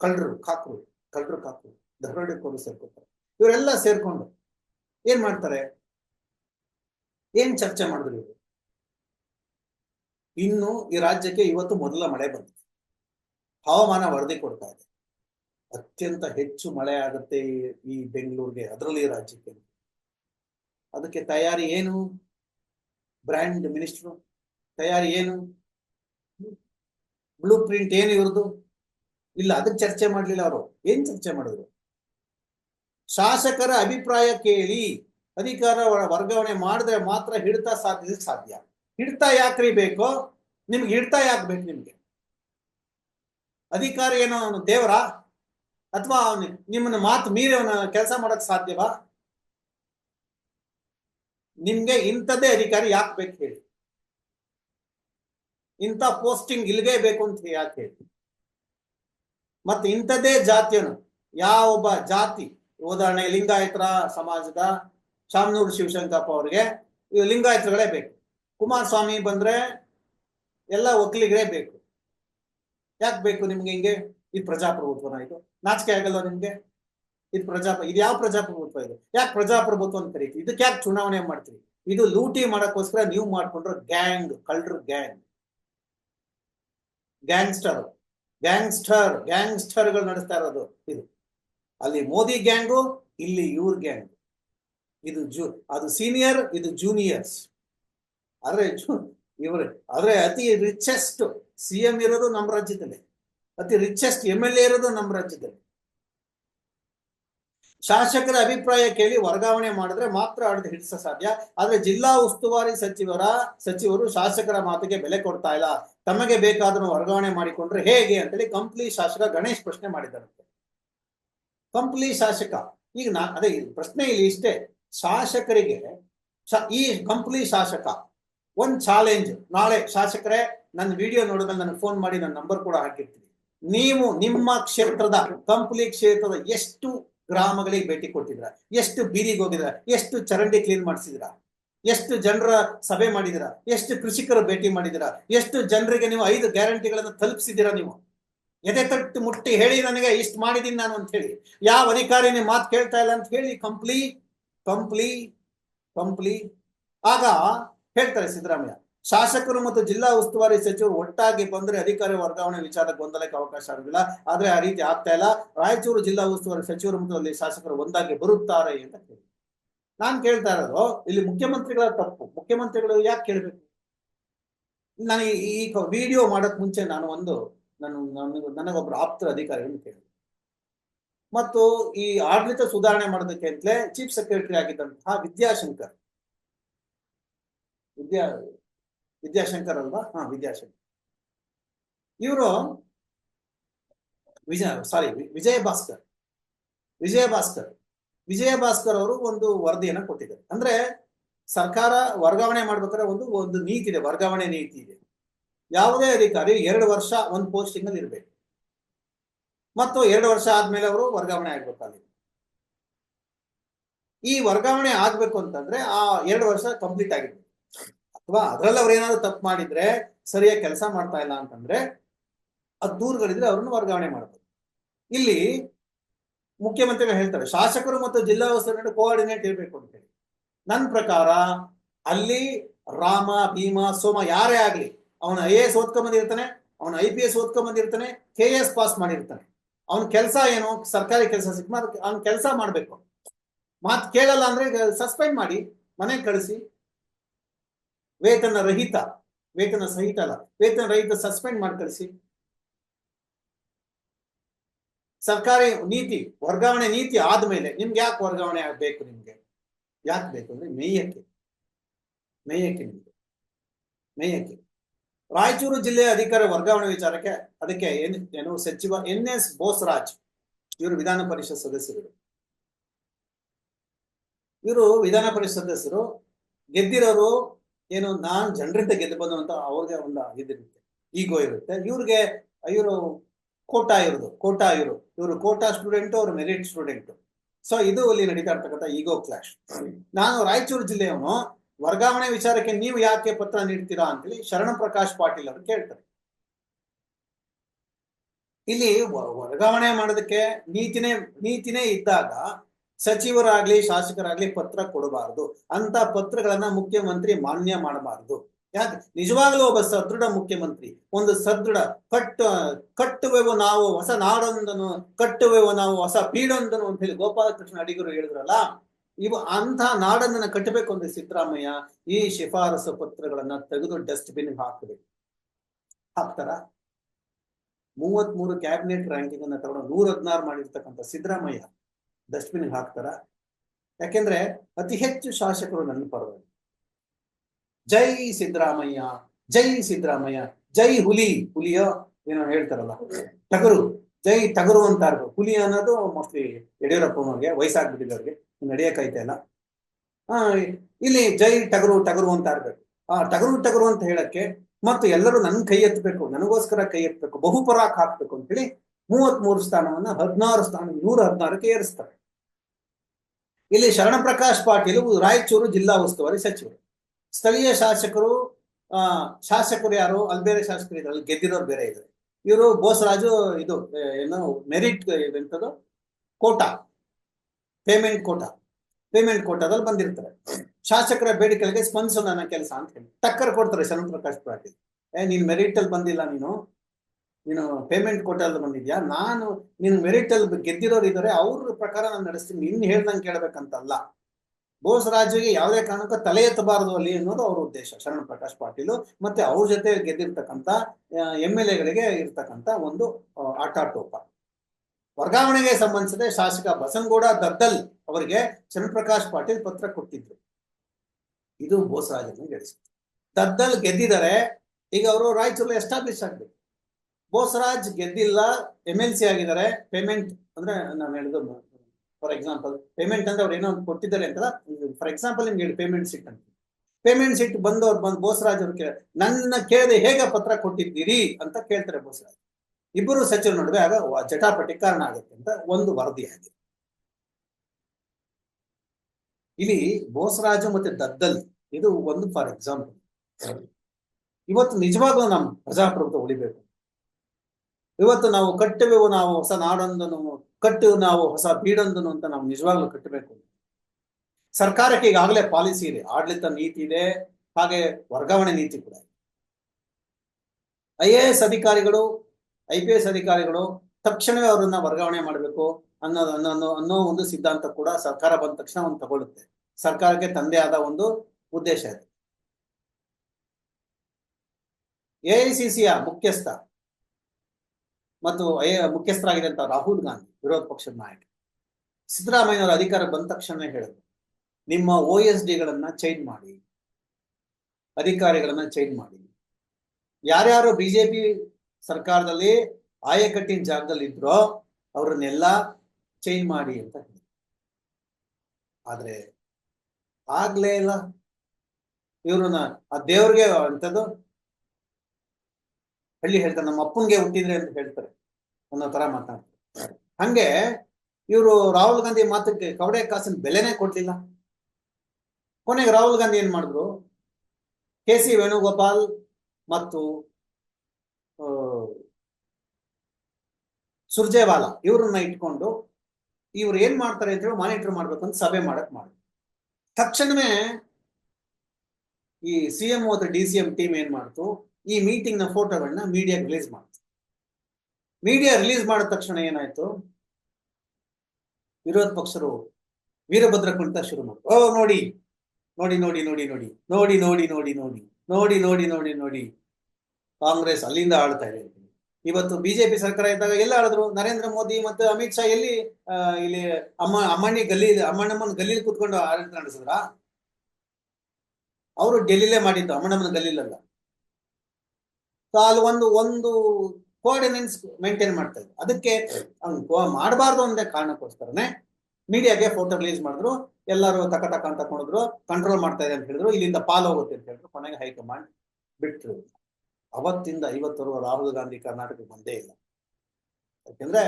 ಕಳ್ಳರು, ಕಾಕ್ರು ಕಳ್ಳರು, ಕಾಕ್ರು ದರೋಡೆಕೋರು ಸೇರ್ಕೋತಾರೆ. ಇವರೆಲ್ಲ ಸೇರ್ಕೊಂಡು ಏನ್ ಮಾಡ್ತಾರೆ? ಏನ್ ಚರ್ಚೆ ಮಾಡಿದ್ರು ಇವರು? ಇನ್ನು ಈ ರಾಜ್ಯಕ್ಕೆ ಇವತ್ತು ಮೊದಲ ಮಳೆ ಬಂದಿದೆ. ಹವಾಮಾನ ವರದಿ ಕೊಡ್ತಾ ಇದೆ. ಅತ್ಯಂತ ಹೆಚ್ಚು ಮಳೆ ಆಗುತ್ತೆ ಈ ಬೆಂಗಳೂರಿಗೆ, ಅದರಲ್ಲಿ ರಾಜ್ಯಕ್ಕೆ ಅದಕ್ಕೆ ತಯಾರಿ ಏನು? ಬ್ರ್ಯಾಂಡ್ ಮಿನಿಸ್ಟ್ರು ತಯಾರಿ ಏನು? ಬ್ಲೂ ಪ್ರಿಂಟ್ ಏನು ಇವ್ರದ್ದು? ಇಲ್ಲ ಅದಕ್ಕೆ ಚರ್ಚೆ ಮಾಡಲಿಲ್ಲ ಅವರು. ಏನ್ ಚರ್ಚೆ ಮಾಡಿದ್ರು? ಶಾಸಕರ ಅಭಿಪ್ರಾಯ ಕೇಳಿ ಅಧಿಕಾರ ವರ್- ವರ್ಗಾವಣೆ ಮಾಡಿದ್ರೆ ಮಾತ್ರ ಹಿಡಿತ ಸಾಧ್ಯ ಸಾಧ್ಯ. ಹಿಡಿತ ಯಾಕ್ರಿ ಬೇಕೋ? ನಿಮ್ಗೆ ಹಿಡಿತ ಯಾಕೆ ಬೇಕು ನಿಮ್ಗೆ? ಅಧಿಕಾರ ಏನೋ ಅವನು ದೇವರಾ? ಅಥವಾ ಅವನು ನಿಮ್ಮನ್ನ ಮಾತು ಮೀರಿ ಅವನ ಕೆಲಸ ಮಾಡಕ್ ಸಾಧ್ಯವಾ? ನಿಮ್ಗೆ ಇಂಥದ್ದೇ ಅಧಿಕಾರಿ ಯಾಕೆ ಬೇಕು ಹೇಳಿ? ಇಂಥ ಪೋಸ್ಟಿಂಗ್ ಇಲ್ಲಿಗೆ ಬೇಕು ಅಂತ ಯಾಕೆ ಹೇಳಿ? ಮತ್ತೆ ಇಂಥದ್ದೇ ಜಾತಿಯನ್ನು, ಯಾವೊಬ್ಬ ಜಾತಿ, ಉದಾಹರಣೆ ಲಿಂಗಾಯತರ ಸಮಾಜದ ಶಾಮನೂರು ಶಿವಶಂಕರಪ್ಪ ಅವರಿಗೆ ಈ ಲಿಂಗಾಯತರುಗಳೇ ಬೇಕು. ಕುಮಾರಸ್ವಾಮಿ ಬಂದ್ರೆ ಎಲ್ಲ ಒಕ್ಕಲಿಗರೇ ಬೇಕು. ಯಾಕೆ ಬೇಕು ನಿಮ್ಗೆ ಹಿಂಗೆ? ಈ ಪ್ರಜಾಪ್ರಭುತ್ವನ ಇದು. ನಾಚಿಕೆ ಆಗಲ್ಲ ನಿಮ್ಗೆ? ಇದು ಪ್ರಜಾಪ ಇದು ಯಾವ ಪ್ರಜಾಪ್ರಭುತ್ವ ಇದು? ಯಾಕೆ ಪ್ರಜಾಪ್ರಭುತ್ವ ಅಂತ ಕರೀತೀವಿ? ಇದಕ್ಕೆ ಯಾಕೆ ಚುನಾವಣೆ ಮಾಡ್ತೀವಿ? ಇದು ಲೂಟಿ ಮಾಡಕ್ಕೋಸ್ಕರ ನೀವು ಮಾಡ್ಕೊಂಡ್ರ ಗ್ಯಾಂಗ್, ಕಳ್ಳರು ಗ್ಯಾಂಗ್. ಗ್ಯಾಂಗ್ಸ್ಟರ್. ಗ್ಯಾಂಗ್ಸ್ಟರ್, ಗ್ಯಾಂಗ್ಸ್ಟರ್ಗಳು ನಡೆಸ್ತಾ ಇರೋದು ಇದು. ಅಲ್ಲಿ ಮೋದಿ ಗ್ಯಾಂಗು, ಇಲ್ಲಿ ಇವ್ರ ಗ್ಯಾಂಗ್. ಇದು ಜೂ, ಅದು ಸೀನಿಯರ್, ಇದು ಜೂನಿಯರ್ಸ್. ಆದ್ರೆ ಇವ್ರೆ, ಆದ್ರೆ ಅತಿ ರಿಚೆಸ್ಟ್ ಸಿ ಎಂ ಇರೋದು ನಮ್ಮ ರಾಜ್ಯದಲ್ಲಿ. ಅತಿ ರಿಚೆಸ್ಟ್ ಎಂ ಎಲ್ ಎ ಇರೋದು ನಮ್ಮ ರಾಜ್ಯದಲ್ಲಿ. ಶಾಸಕರ ಅಭಿಪ್ರಾಯ ಕೇಳಿ ವರ್ಗಾವಣೆ ಮಾಡಿದ್ರೆ ಮಾತ್ರ ಆಡಳಿತ ಹಿಡಿಸ ಸಾಧ್ಯ. ಆದ್ರೆ ಜಿಲ್ಲಾ ಉಸ್ತುವಾರಿ ಸಚಿವರ, ಸಚಿವರು ಶಾಸಕರ ಮಾತಿಗೆ ಬೆಲೆ ಕೊಡ್ತಾ ಇಲ್ಲ. ತಮಗೆ ಬೇಕಾದನ್ನು ವರ್ಗಾವಣೆ ಮಾಡಿಕೊಂಡ್ರೆ ಹೇಗೆ ಅಂತೇಳಿ ಕಂಪ್ಲಿ ಶಾಸಕ ಗಣೇಶ್ ಪ್ರಶ್ನೆ ಮಾಡಿದ್ದಾರಂತೆ ಕಂಪ್ಲಿ ಶಾಸಕ, ಈಗ ನಾ, ಅದೇ ಪ್ರಶ್ನೆ ಇಲ್ಲಿ ಇಷ್ಟೇ. ಶಾಸಕರಿಗೆ ಈ ಕಂಪ್ಲಿ ಶಾಸಕ, ಒಂದ್ ಚಾಲೆಂಜ್ ನಾಳೆ ಶಾಸಕರೇ, ನನ್ನ ವಿಡಿಯೋ ನೋಡಿದ್ರೆ ನನಗೆ ಫೋನ್ ಮಾಡಿ, ನನ್ನ ನಂಬರ್ ಕೂಡ ಹಾಕಿರ್ತೀನಿ. ನೀವು ನಿಮ್ಮ ಕ್ಷೇತ್ರದ, ಕಂಪ್ಲಿ ಕ್ಷೇತ್ರದ ಎಷ್ಟು ಗ್ರಾಮಗಳಿಗೆ ಭೇಟಿ ಕೊಟ್ಟಿದ್ರ. ಎಷ್ಟು ಬೀದಿಗೆ ಹೋಗಿದ್ರ. ಎಷ್ಟು ಚರಂಡಿ ಕ್ಲೀನ್ ಮಾಡಿಸಿದ್ರ. ಎಷ್ಟು ಜನರ ಸಭೆ ಮಾಡಿದಿರ. ಎಷ್ಟು ಕೃಷಿಕರು ಭೇಟಿ ಮಾಡಿದಿರ. ಎಷ್ಟು ಜನರಿಗೆ ನೀವು ಐದು ಗ್ಯಾರಂಟಿಗಳನ್ನ ತಲುಪಿಸಿದಿರ ನೀವು. ಎದೆ ತಟ್ಟು ಮುಟ್ಟಿ ಹೇಳಿ ನನಗೆ ಇಷ್ಟು ಮಾಡಿದೀನಿ ನಾನು ಅಂತ ಹೇಳಿ. ಯಾವ ಅಧಿಕಾರಿ ಮಾತು ಕೇಳ್ತಾ ಇಲ್ಲ ಅಂತ ಹೇಳಿ ಕಂಪ್ಲಿ ಕಂಪ್ಲಿ ಕಂಪ್ಲಿ. ಆಗ ಹೇಳ್ತಾರೆ ಸಿದ್ದರಾಮಯ್ಯ ಶಾಸಕರು ಮತ್ತು ಜಿಲ್ಲಾ ಉಸ್ತುವಾರಿ ಸಚಿವರು ಒಟ್ಟಾಗಿ ಬಂದ್ರೆ ಅಧಿಕಾರಿ ವರ್ಗಾವಣೆ ವಿಚಾರ ಗೊಂದಲಕ್ಕೆ ಅವಕಾಶ ಆಗುದಿಲ್ಲ. ಆದ್ರೆ ಆ ರೀತಿ ಆಗ್ತಾ ಇಲ್ಲ. ರಾಯಚೂರು ಜಿಲ್ಲಾ ಉಸ್ತುವಾರಿ ಸಚಿವರು ಮತ್ತು ಅಲ್ಲಿ ಶಾಸಕರು ಒಂದಾಗಿ ಬರುತ್ತಾರೆ ಅಂತ ಕೇಳಿ ನಾನ್ ಕೇಳ್ತಾ ಇರೋದು, ಇಲ್ಲಿ ಮುಖ್ಯಮಂತ್ರಿಗಳ ತಪ್ಪು. ಮುಖ್ಯಮಂತ್ರಿಗಳು ಯಾಕೆ ಕೇಳ್ಬೇಕು? ನಾನು ಈ- ವಿಡಿಯೋ ಮಾಡಕ್ ಮುಂಚೆ ನಾನು ಒಂದು ನಾನು ನನಗೆ ನನಗೊಬ್ಬರು ಆಪ್ತ ಅಧಿಕಾರಿಗಳನ್ನು ಕೇಳಿದೆ. ಮತ್ತು ಈ ಆಡಳಿತ ಸುಧಾರಣೆ ಮಾಡೋದಕ್ಕೆ ಅಂತಲೇ ಚೀಫ್ ಸೆಕ್ರೆಟರಿ ಆಗಿದ್ದಂತಹ ವಿದ್ಯಾಶಂಕರ್. ವಿದ್ಯಾ ವಿದ್ಯಾಶಂಕರ್ ಅಲ್ವಾ? ಹಾ, ವಿದ್ಯಾಶಂಕರ್. ಇವರು ವಿಜಯ ಸಾರಿ ವಿಜಯ ಭಾಸ್ಕರ್ ವಿಜಯ ಭಾಸ್ಕರ್ ವಿಜಯ ಭಾಸ್ಕರ್ ಅವರು ಒಂದು ವರದಿಯನ್ನು ಕೊಟ್ಟಿದ್ದಾರೆ. ಅಂದ್ರೆ ಸರ್ಕಾರ ವರ್ಗಾವಣೆ ಮಾಡ್ಬೇಕಾದ್ರೆ ಒಂದು ಒಂದು ನೀತಿ ಇದೆ, ವರ್ಗಾವಣೆ ನೀತಿ ಇದೆ. ಯಾವುದೇ ಅಧಿಕಾರಿ ಎರಡು ವರ್ಷ ಒಂದು ಪೋಸ್ಟಿಂಗ್ ಅಲ್ಲಿ ಇರಬೇಕು. ಮತ್ತು ಎರಡು ವರ್ಷ ಆದ್ಮೇಲೆ ಅವರು ವರ್ಗಾವಣೆ ಆಗ್ಬೇಕಾಗಿದೆ. ಈ ವರ್ಗಾವಣೆ ಆಗ್ಬೇಕು ಅಂತಂದ್ರೆ ಆ ಎರಡು ವರ್ಷ ಕಂಪ್ಲೀಟ್ ಆಗಿರ್ಬೇಕು ಅಥವಾ ಅದರಲ್ಲಿ ಅವ್ರು ಏನಾದ್ರು ತಪ್ಪು ಮಾಡಿದ್ರೆ, ಸರಿಯಾಗಿ ಕೆಲಸ ಮಾಡ್ತಾ ಇಲ್ಲ ಅಂತಂದ್ರೆ, ಅದ್ ದೂರುಗಳಿದ್ರೆ ಅವ್ರನ್ನ ವರ್ಗಾವಣೆ ಮಾಡಬೇಕು ಇಲ್ಲಿ ಮುಖ್ಯಮಂತ್ರಿಗಳು ಹೇಳ್ತಾರೆ, ಶಾಸಕರು ಮತ್ತು ಜಿಲ್ಲಾ ಉಸ್ತುವಾರಿ ಕೋಆರ್ಡಿನೇಟ್ ಇರಬೇಕು ಅಂತ ಹೇಳಿ. ನನ್ನ ಪ್ರಕಾರ ಅಲ್ಲಿ ರಾಮ, ಭೀಮ, ಸೋಮ ಯಾರೇ ಆಗ್ಲಿ, ಅವನ ಐ ಎ ಎಸ್ ಓದ್ಕೊಂಬಂದಿರ್ತಾನೆ, ಅವನ ಐ ಪಿ ಎಸ್ ಓದ್ಕೊಂಬಂದಿರ್ತಾನೆ, ಕೆ ಎಸ್ ಪಾಸ್ ಮಾಡಿರ್ತಾನೆ. ಅವನ ಕೆಲಸ ಏನು, ಸರ್ಕಾರಿ ಕೆಲಸ ಸಿಕ್ಕ ಅವ್ನ ಕೆಲಸ ಮಾಡ್ಬೇಕು. ಮಾತು ಕೇಳಲ್ಲ ಅಂದ್ರೆ ಸಸ್ಪೆಂಡ್ ಮಾಡಿ, ಮನೆಗೆ ಕಳಿಸಿ ವೇತನ ರಹಿತ, ವೇತನ ಸಹಿತ ಅಲ್ಲ. ವೇತನ ರಹಿತ ಸಸ್ಪೆಂಡ್ ಮಾಡಿ ಕಳಿಸಿ. ಸರ್ಕಾರಿ ನೀತಿ, ವರ್ಗಾವಣೆ ನೀತಿ ಆದ್ಮೇಲೆ ನಿಮ್ಗೆ ಯಾಕೆ ವರ್ಗಾವಣೆ ಆಗ್ಬೇಕು ನಿಮ್ಗೆ? ಯಾಕೆ ಬೇಕು ಅಂದ್ರೆ ಮೇಯಕ್ಕೆ. ಮೇಯಕ್ಕೆ ನಿಮ್ಗೆ. ಮೇಯಕ್ಕೆ. ರಾಯಚೂರು ಜಿಲ್ಲೆಯ ಅಧಿಕಾರ ವರ್ಗಾವಣೆ ವಿಚಾರಕ್ಕೆ ಅದಕ್ಕೆ ಏನ್ ಏನು ಸಚಿವ ಎನ್ ಎಸ್ ಬೋಸರಾಜ್, ಇವರು ವಿಧಾನ ಪರಿಷತ್ ಸದಸ್ಯರು ಇವರು ವಿಧಾನ ಪರಿಷತ್ ಸದಸ್ಯರು ಗೆದ್ದಿರೋರು ಏನು ನಾನ್ ಜನರಿಂದ ಗೆದ್ದು ಬಂದಂತ ಅವ್ರಿಗೆ ಒಂದು ಇದಿರುತ್ತೆ ಈಗೋ ಇರುತ್ತೆ. ಇವ್ರಿಗೆ, ಇವರು ಕೋಟಾ ಇರೋದು ಕೋಟಾ ಇವರು. ಇವರು ಕೋಟಾ ಸ್ಟೂಡೆಂಟ್ ಅವ್ರು ಮೆರಿಟ್ ಸ್ಟೂಡೆಂಟ್ ಸೊ ಇದು ಅಲ್ಲಿ ನಡೀತಾ ಇರ್ತಕ್ಕಂಥ ಈಗೋ ಕ್ಲಾಶ್ ನಾನು ರಾಯಚೂರು ಜಿಲ್ಲೆಯವನು, ವರ್ಗಾವಣೆ ವಿಚಾರಕ್ಕೆ ನೀವು ಯಾಕೆ ಪತ್ರ ನೀಡ್ತೀರಾ ಅಂತೇಳಿ ಶರಣ ಪ್ರಕಾಶ್ ಪಾಟೀಲ್ ಅವರು ಕೇಳ್ತಾರೆ. ಇಲ್ಲಿ ವರ್ಗಾವಣೆ ಮಾಡೋದಕ್ಕೆ ನೀತಿನೇ ನೀತಿನೇ ಇದ್ದಾಗ ಸಚಿವರಾಗ್ಲಿ, ಶಾಸಕರಾಗ್ಲಿ ಪತ್ರ ಕೊಡಬಾರದು. ಅಂತ ಪತ್ರಗಳನ್ನ ಮುಖ್ಯಮಂತ್ರಿ ಮಾನ್ಯ ಮಾಡಬಾರದು. ಯಾಕೆ? ನಿಜವಾಗ್ಲೂ ಒಬ್ಬ ಸದೃಢ ಮುಖ್ಯಮಂತ್ರಿ. ಒಂದು ಸದೃಢ ಕಟ್ಟು, ಕಟ್ಟುವೆವು ನಾವು, ಹೊಸ ನಾಡೊಂದನು ಕಟ್ಟುವೆವು ನಾವು, ಹೊಸ ಪೀಡೊಂದನು ಅಂತ ಹೇಳಿ ಗೋಪಾಲಕೃಷ್ಣ ಅಡಿಗರು ಹೇಳಿದ್ರಲ್ಲ, ಇವು ಅಂತ ನಾಡನ್ನ ಕಟ್ಟಬೇಕು ಅಂದ್ರೆ ಸಿದ್ದರಾಮಯ್ಯ ಈ ಶಿಫಾರಸು ಪತ್ರಗಳನ್ನ ತೆಗೆದು ಡಸ್ಟ್ಬಿನ್ ಹಾಕಬೇಕು. ಹಾಕ್ತಾರ? ಮೂವತ್ಮೂರು ಕ್ಯಾಬಿನೆಟ್ ರ್ಯಾಂಕಿಂಗ್ ಅನ್ನ ತಗೊಂಡು ನೂರ ಹದಿನಾರು ಮಾಡಿರ್ತಕ್ಕಂಥ ಸಿದ್ದರಾಮಯ್ಯ. ಡಸ್ಟ್ಬಿನ್ ಹಾಕ್ತಾರ? ಯಾಕೆಂದ್ರೆ ಅತಿ ಹೆಚ್ಚು ಶಾಸಕರು ನನ್ನ ಪರವಾಗಿ. ಜೈ ಸಿದ್ದರಾಮಯ್ಯ ಜೈ ಸಿದ್ದರಾಮಯ್ಯ, ಜೈ ಹುಲಿ. ಹುಲಿಯೋ ಏನೋ ಹೇಳ್ತಾರಲ್ಲ. ಟಗರು. ಜೈ ಟಗರು ಅಂತ ಹುಲಿ ಅನ್ನೋದು ಮೋಸ್ಟ್ಲಿ ಯಡಿಯೂರಪ್ಪನವ್ರಿಗೆ ವಯಸ್ಸಾಗ್ಬಿಟ್ಟಿದೆ ಅವ್ರಿಗೆ. ನಡೆಯಕ್ಕಾಯ್ತಾ ಇಲ್ಲ. ಆ, ಇಲ್ಲಿ ಜೈ ಟಗರು ಟಗರು ಅಂತ ಇರ್ಬೇಕು ಆ, ಟಗರು ಟಗರು ಅಂತ ಹೇಳಕ್ಕೆ ಮತ್ತು ಎಲ್ಲರೂ ನನ್ ಕೈ ಎತ್ತಬೇಕು, ನನಗೋಸ್ಕರ ಕೈ ಎತ್ತಬೇಕು, ಬಹುಪರಾಕ್ ಹಾಕ್ಬೇಕು ಅಂತ ಹೇಳಿ ಮೂವತ್ ಮೂರು ಸ್ಥಾನವನ್ನ ಹದಿನಾರು ಸ್ಥಾನ ನೂರ ಹದಿನಾರಕ್ಕೆ ಏರಿಸ್ತಾರೆ. ಇಲ್ಲಿ ಶರಣಪ್ರಕಾಶ್ ಪಾಟೀಲ್ ರಾಯಚೂರು ಜಿಲ್ಲಾ ಉಸ್ತುವಾರಿ ಸಚಿವರು. ಸ್ಥಳೀಯ ಶಾಸಕರು, ಆ, ಶಾಸಕರು ಯಾರು? ಅಲ್ಲಿ ಬೇರೆ ಶಾಸಕರು ಇದ್ರಲ್ಲಿ ಗೆದ್ದಿರೋರು ಬೇರೆ ಇದ್ದಾರೆ. ಇವರು ಬೋಸರಾಜು ಇದು ಏನು, ಮೆರಿಟ್ ಎಂತದ್ದು ಕೋಟಾ. Payment quota. ಪೇಮೆಂಟ್ ಕೋಟಾದಲ್ಲಿ ಬಂದಿರ್ತಾರೆ. ಶಾಸಕರ ಬೇಡಿಕೆಗಳಿಗೆ ಸ್ಪಂದಿಸೋ ನನ್ನ ಕೆಲಸ ಅಂತ ಹೇಳಿ. ಟಕ್ಕರ್ ಕೊಡ್ತಾರೆ ಶರಣಪ್ರಕಾಶ್ ಪಾಟೀಲ್. ಏ, ನೀನ್ ಮೆರಿಟ್ ಅಲ್ಲಿ ಬಂದಿಲ್ಲ ನೀನು. ನೀನು ಪೇಮೆಂಟ್ ಕೊಟ್ಟಲ್ಲಿ ಬಂದಿದ್ಯಾ? ನಾನು ನಿನ್ನ ಮೆರಿಟ್ ಅಲ್ಲಿ ಗೆದ್ದಿರೋರು ಇದ್ದಾರೆ, ಅವ್ರ ಪ್ರಕಾರ ನಾನು ನಡೆಸ್ತೀನಿ. ನಿನ್ ಹೇಳ್ದಂಗೆ ಕೇಳ್ಬೇಕಂತಲ್ಲ. ಬೋಸರಾಜುಗೆ ಯಾವುದೇ ಕಾರಣಕ್ಕೂ ತಲೆ ಎತ್ತಬಾರದು ಅಲ್ಲಿ ಅನ್ನೋದು ಅವ್ರ ಉದ್ದೇಶ. ಶರಣ ಪ್ರಕಾಶ್ ಪಾಟೀಲು ಮತ್ತೆ ಅವ್ರ ಜೊತೆ ಗೆದ್ದಿರ್ತಕ್ಕಂಥ ಎಂ ಎಲ್ ಎಗಳಿಗೆ ಇರ್ತಕ್ಕಂಥ ಒಂದು ಆಟಾಟೋಪ. ವರ್ಗಾವಣೆಗೆ ಸಂಬಂಧಿಸಿದ ಶಾಸಕ ಬಸನಗೌಡ ದದ್ದಲ್ ಅವರಿಗೆ ಶರಣಪ್ರಕಾಶ್ ಪಾಟೀಲ್ ಪತ್ರ ಕೊಟ್ಟಿದ್ರು. ಇದು ಬೋಸರಾಜನ್ನು ಗೆಲ್ಲಿಸಿತು ದದ್ದಲ್ ಗೆದ್ದಿದ್ದಾರೆ, ಈಗ ಅವರು ರಾಯಚೂರು ಎಸ್ಟಾಬ್ಲಿಷ್ ಆಗ್ಬೇಕು. ಬೋಸರಾಜ್ ಗೆದ್ದಿಲ್ಲ ಎಂ ಎಲ್ ಸಿ ಆಗಿದ್ದಾರೆ ಪೇಮೆಂಟ್ ಅಂದ್ರೆ ನಾನು ಹೇಳಿದ್ದು ಫಾರ್ ಎಕ್ಸಾಂಪಲ್ ಪೇಮೆಂಟ್ ಅಂದ್ರೆ ಅವ್ರು ಏನೋ ಕೊಟ್ಟಿದ್ದಾರೆ ಅಂತ ಫಾರ್ ಎಕ್ಸಾಂಪಲ್ ನಿಮ್ಗೆ ಹೇಳಿ ಪೇಮೆಂಟ್ ಸಿಟ್ ಅಂತ. ಪೇಮೆಂಟ್ ಸಿಟ್ ಅವ್ರು ಬಂದು ಬೋಸರಾಜ್ ಅವ್ರು ಕೇಳ, ನನ್ನ ಕೇಳಿದೆ ಹೇಗೆ ಪತ್ರ ಕೊಟ್ಟಿದ್ದೀರಿ ಅಂತ ಕೇಳ್ತಾರೆ ಬೋಸರಾಜ್. ಇಬ್ಬರು ಸಚಿವರು ನಡುವೆ ಆಗ ಜಟಾಪಟಿ ಕಾರಣ ಆಗುತ್ತೆ ಅಂತ ಒಂದು ವರದಿ ಆಗಿದೆ. ಇಲ್ಲಿ ಬೋಸರಾಜು ಮತ್ತೆ ದದ್ದಲ್, ಇದು ಒಂದು ಫಾರ್ ಎಕ್ಸಾಂಪಲ್ ಇವತ್ತು ನಿಜವಾಗ್ಲೂ ನಮ್ಮ ಪ್ರಜಾಪ್ರಭುತ್ವ ಉಳಿಬೇಕು. ಇವತ್ತು ನಾವು ಕಟ್ಟುವೆವು, ನಾವು ಹೊಸ ನಾಡೊಂದನು ಕಟ್ಟು ನಾವು ಹೊಸ ಬೀಡೊಂದನು ಅಂತ ನಾವು ನಿಜವಾಗ್ಲೂ ಕಟ್ಟಬೇಕು. ಸರ್ಕಾರಕ್ಕೆ ಈಗಾಗಲೇ ಪಾಲಿಸಿ ಇದೆ, ಆಡಳಿತ ನೀತಿ ಇದೆ, ಹಾಗೆ ವರ್ಗಾವಣೆ ನೀತಿ ಕೂಡ ಇದೆ. ಐ ಎ ಎಸ್ ಅಧಿಕಾರಿಗಳು, ಐ ಪಿ ಎಸ್ ಅಧಿಕಾರಿಗಳು ತಕ್ಷಣವೇ ಅವರನ್ನ ವರ್ಗಾವಣೆ ಮಾಡಬೇಕು ಅನ್ನೋದು ಅನ್ನೋ, ಅನ್ನೋ- ಅನ್ನೋ ಒಂದು ಸಿದ್ಧಾಂತ ಕೂಡ ಸರ್ಕಾರ ಬಂದ ತಕ್ಷಣ ಒಂದು ತಗೊಳ್ಳುತ್ತೆ. ಸರ್ಕಾರಕ್ಕೆ ತಂದೆ ಆದ ಒಂದು ಉದ್ದೇಶ ಇದೆ. ಎಐಸಿಸಿಯ ಮುಖ್ಯಸ್ಥ ಮತ್ತು ಐ ಮುಖ್ಯಸ್ಥರಾಗಿದ್ದಂತ ರಾಹುಲ್ ಗಾಂಧಿ, ವಿರೋಧ ಪಕ್ಷದ ನಾಯಕ. ಸಿದ್ದರಾಮಯ್ಯನವರ ಅಧಿಕಾರ ಬಂದ ತಕ್ಷಣ ಹೇಳಿದ್ರು. ನಿಮ್ಮ ಓ ಎಸ್ ಡಿಗಳನ್ನ ಚೇಂಜ್ ಮಾಡಿ. ಅಧಿಕಾರಿಗಳನ್ನ ಚೇಂಜ್ ಮಾಡಿ. ಯಾರ್ಯಾರು ಬಿಜೆಪಿ ಸರ್ಕಾರದಲ್ಲಿ ಆಯಕಟ್ಟಿನ ಜಾಗದಲ್ಲಿ ಇದ್ರೋ ಅವ್ರನ್ನೆಲ್ಲ ಚೇಂಜ್ ಮಾಡಿ ಅಂತ ಹೇಳಿದ್ರು. ಆದ್ರೆ ಆಗ್ಲೇ ಇಲ್ಲ. ಇವ್ರನ್ನ ಆ ದೇವ್ರಿಗೆ ಅಂತದ್ದು ಹಳ್ಳಿ ಹೇಳ್ತಾರೆ, ನಮ್ಮ ಅಪ್ಪನ್ಗೆ ಹುಟ್ಟಿದ್ರೆ ಅಂತ ಹೇಳ್ತಾರೆ. ಅನ್ನೋ ತರ ಮಾತಾಡ್ತಾರೆ. ಹಂಗೆ ಇವರು ರಾಹುಲ್ ಗಾಂಧಿ ಮಾತಕ್ಕೆ ಕವಡೆ ಕಾಸಿನ ಬೆಲೆನೇ ಕೊಡ್ಲಿಲ್ಲ. ಕೊನೆಗೆ ರಾಹುಲ್ ಗಾಂಧಿ ಏನ್ ಮಾಡಿದ್ರು? ಕೆ ಸಿ ವೇಣುಗೋಪಾಲ್ ಮತ್ತು ಸುರ್ಜೇವಾಲ ಇವ್ರನ್ನ ಇಟ್ಕೊಂಡು ಇವ್ರು ಏನ್ ಮಾಡ್ತಾರೆ ಅಂತ ಹೇಳಿ ಮಾನಿಟರ್ ಮಾಡ್ಬೇಕು ಅಂತ ಸಭೆ ಮಾಡಕ್ ಮಾಡ ತಕ್ಷಣವೇ ಈ ಸಿ ಎಂ ಮತ್ತು ಡಿ ಸಿ ಎಂ ಟೀಮ್ ಏನ್ ಮಾಡ್ತು? ಈ ಮೀಟಿಂಗ್ನ ಫೋಟೋಗಳನ್ನ ಮೀಡಿಯಾ ರಿಲೀಸ್ ಮಾಡ್ತು ಮೀಡಿಯಾ ರಿಲೀಸ್ ಮಾಡಿದ ತಕ್ಷಣ ಏನಾಯ್ತು ವಿರೋಧ ಪಕ್ಷರು ವೀರಭದ್ರ ಕುಣಿತ ಶುರು ಮಾಡ್ತು ಓ ನೋಡಿ ನೋಡಿ ನೋಡಿ ನೋಡಿ ನೋಡಿ ನೋಡಿ ನೋಡಿ ನೋಡಿ ನೋಡಿ ನೋಡಿ ನೋಡಿ ನೋಡಿ ನೋಡಿ ಕಾಂಗ್ರೆಸ್ ಅಲ್ಲಿಂದ ಆಳ್ತಾ ಇದೆ ಇವತ್ತು ಬಿಜೆಪಿ ಸರ್ಕಾರ ಇದ್ದಾಗ ಎಲ್ಲ ಆಳಿದ್ರು ನರೇಂದ್ರ ಮೋದಿ ಮತ್ತು ಅಮಿತ್ ಶಾ ಎಲ್ಲಿ ಇಲ್ಲಿ ಅಮ್ಮ ಅಮ್ಮಣ್ಣಿ ಗಲ್ಲಿ ಅಮ್ಮಣ್ಣಮ್ಮನ ಗಲ್ಲಿಲಿ ಕೂತ್ಕೊಂಡು ಆಡಳಿತ ನಡೆಸಿದ್ರ ಅವರು ಡೆಲ್ಲಿಲೇ ಮಾಡಿದ್ದು ಅಮ್ಮಣ್ಣಮ್ಮನ ಗಲ್ಲಿಲಲ್ಲ ಸೊ ಅಲ್ಲಿ ಒಂದು ಒಂದು ಕೋಆರ್ಡಿನೆನ್ಸ್ ಮೇಂಟೈನ್ ಮಾಡ್ತಾ ಇದ್ರು. ಅದಕ್ಕೆ ಮಾಡಬಾರ್ದು ಒಂದೇ ಕಾರಣಕ್ಕೋಸ್ಕರನೇ ಮೀಡಿಯಾಗೆ ಫೋಟೋ ರಿಲೀಸ್ ಮಾಡಿದ್ರು. ಎಲ್ಲರೂ ತಕ ತಕ ಅಂತ ಕೊಂಡಿದ್ರು ಕಂಟ್ರೋಲ್ ಮಾಡ್ತಾ ಇದೆ ಅಂತ ಹೇಳಿದ್ರು. ಇಲ್ಲಿಂದ ಪಾಲ್ ಹೋಗುತ್ತೆ ಅಂತ ಹೇಳಿದ್ರು. ಕೊನೆಗೆ ಹೈಕಮಾಂಡ್ ಬಿಟ್ರು. ಅವತ್ತಿಂದ ಐವತ್ತರ ರಾಹುಲ್ ಗಾಂಧಿ ಕರ್ನಾಟಕ ಬಂದೇ ಇಲ್ಲ. ಯಾಕೆಂದ್ರೆ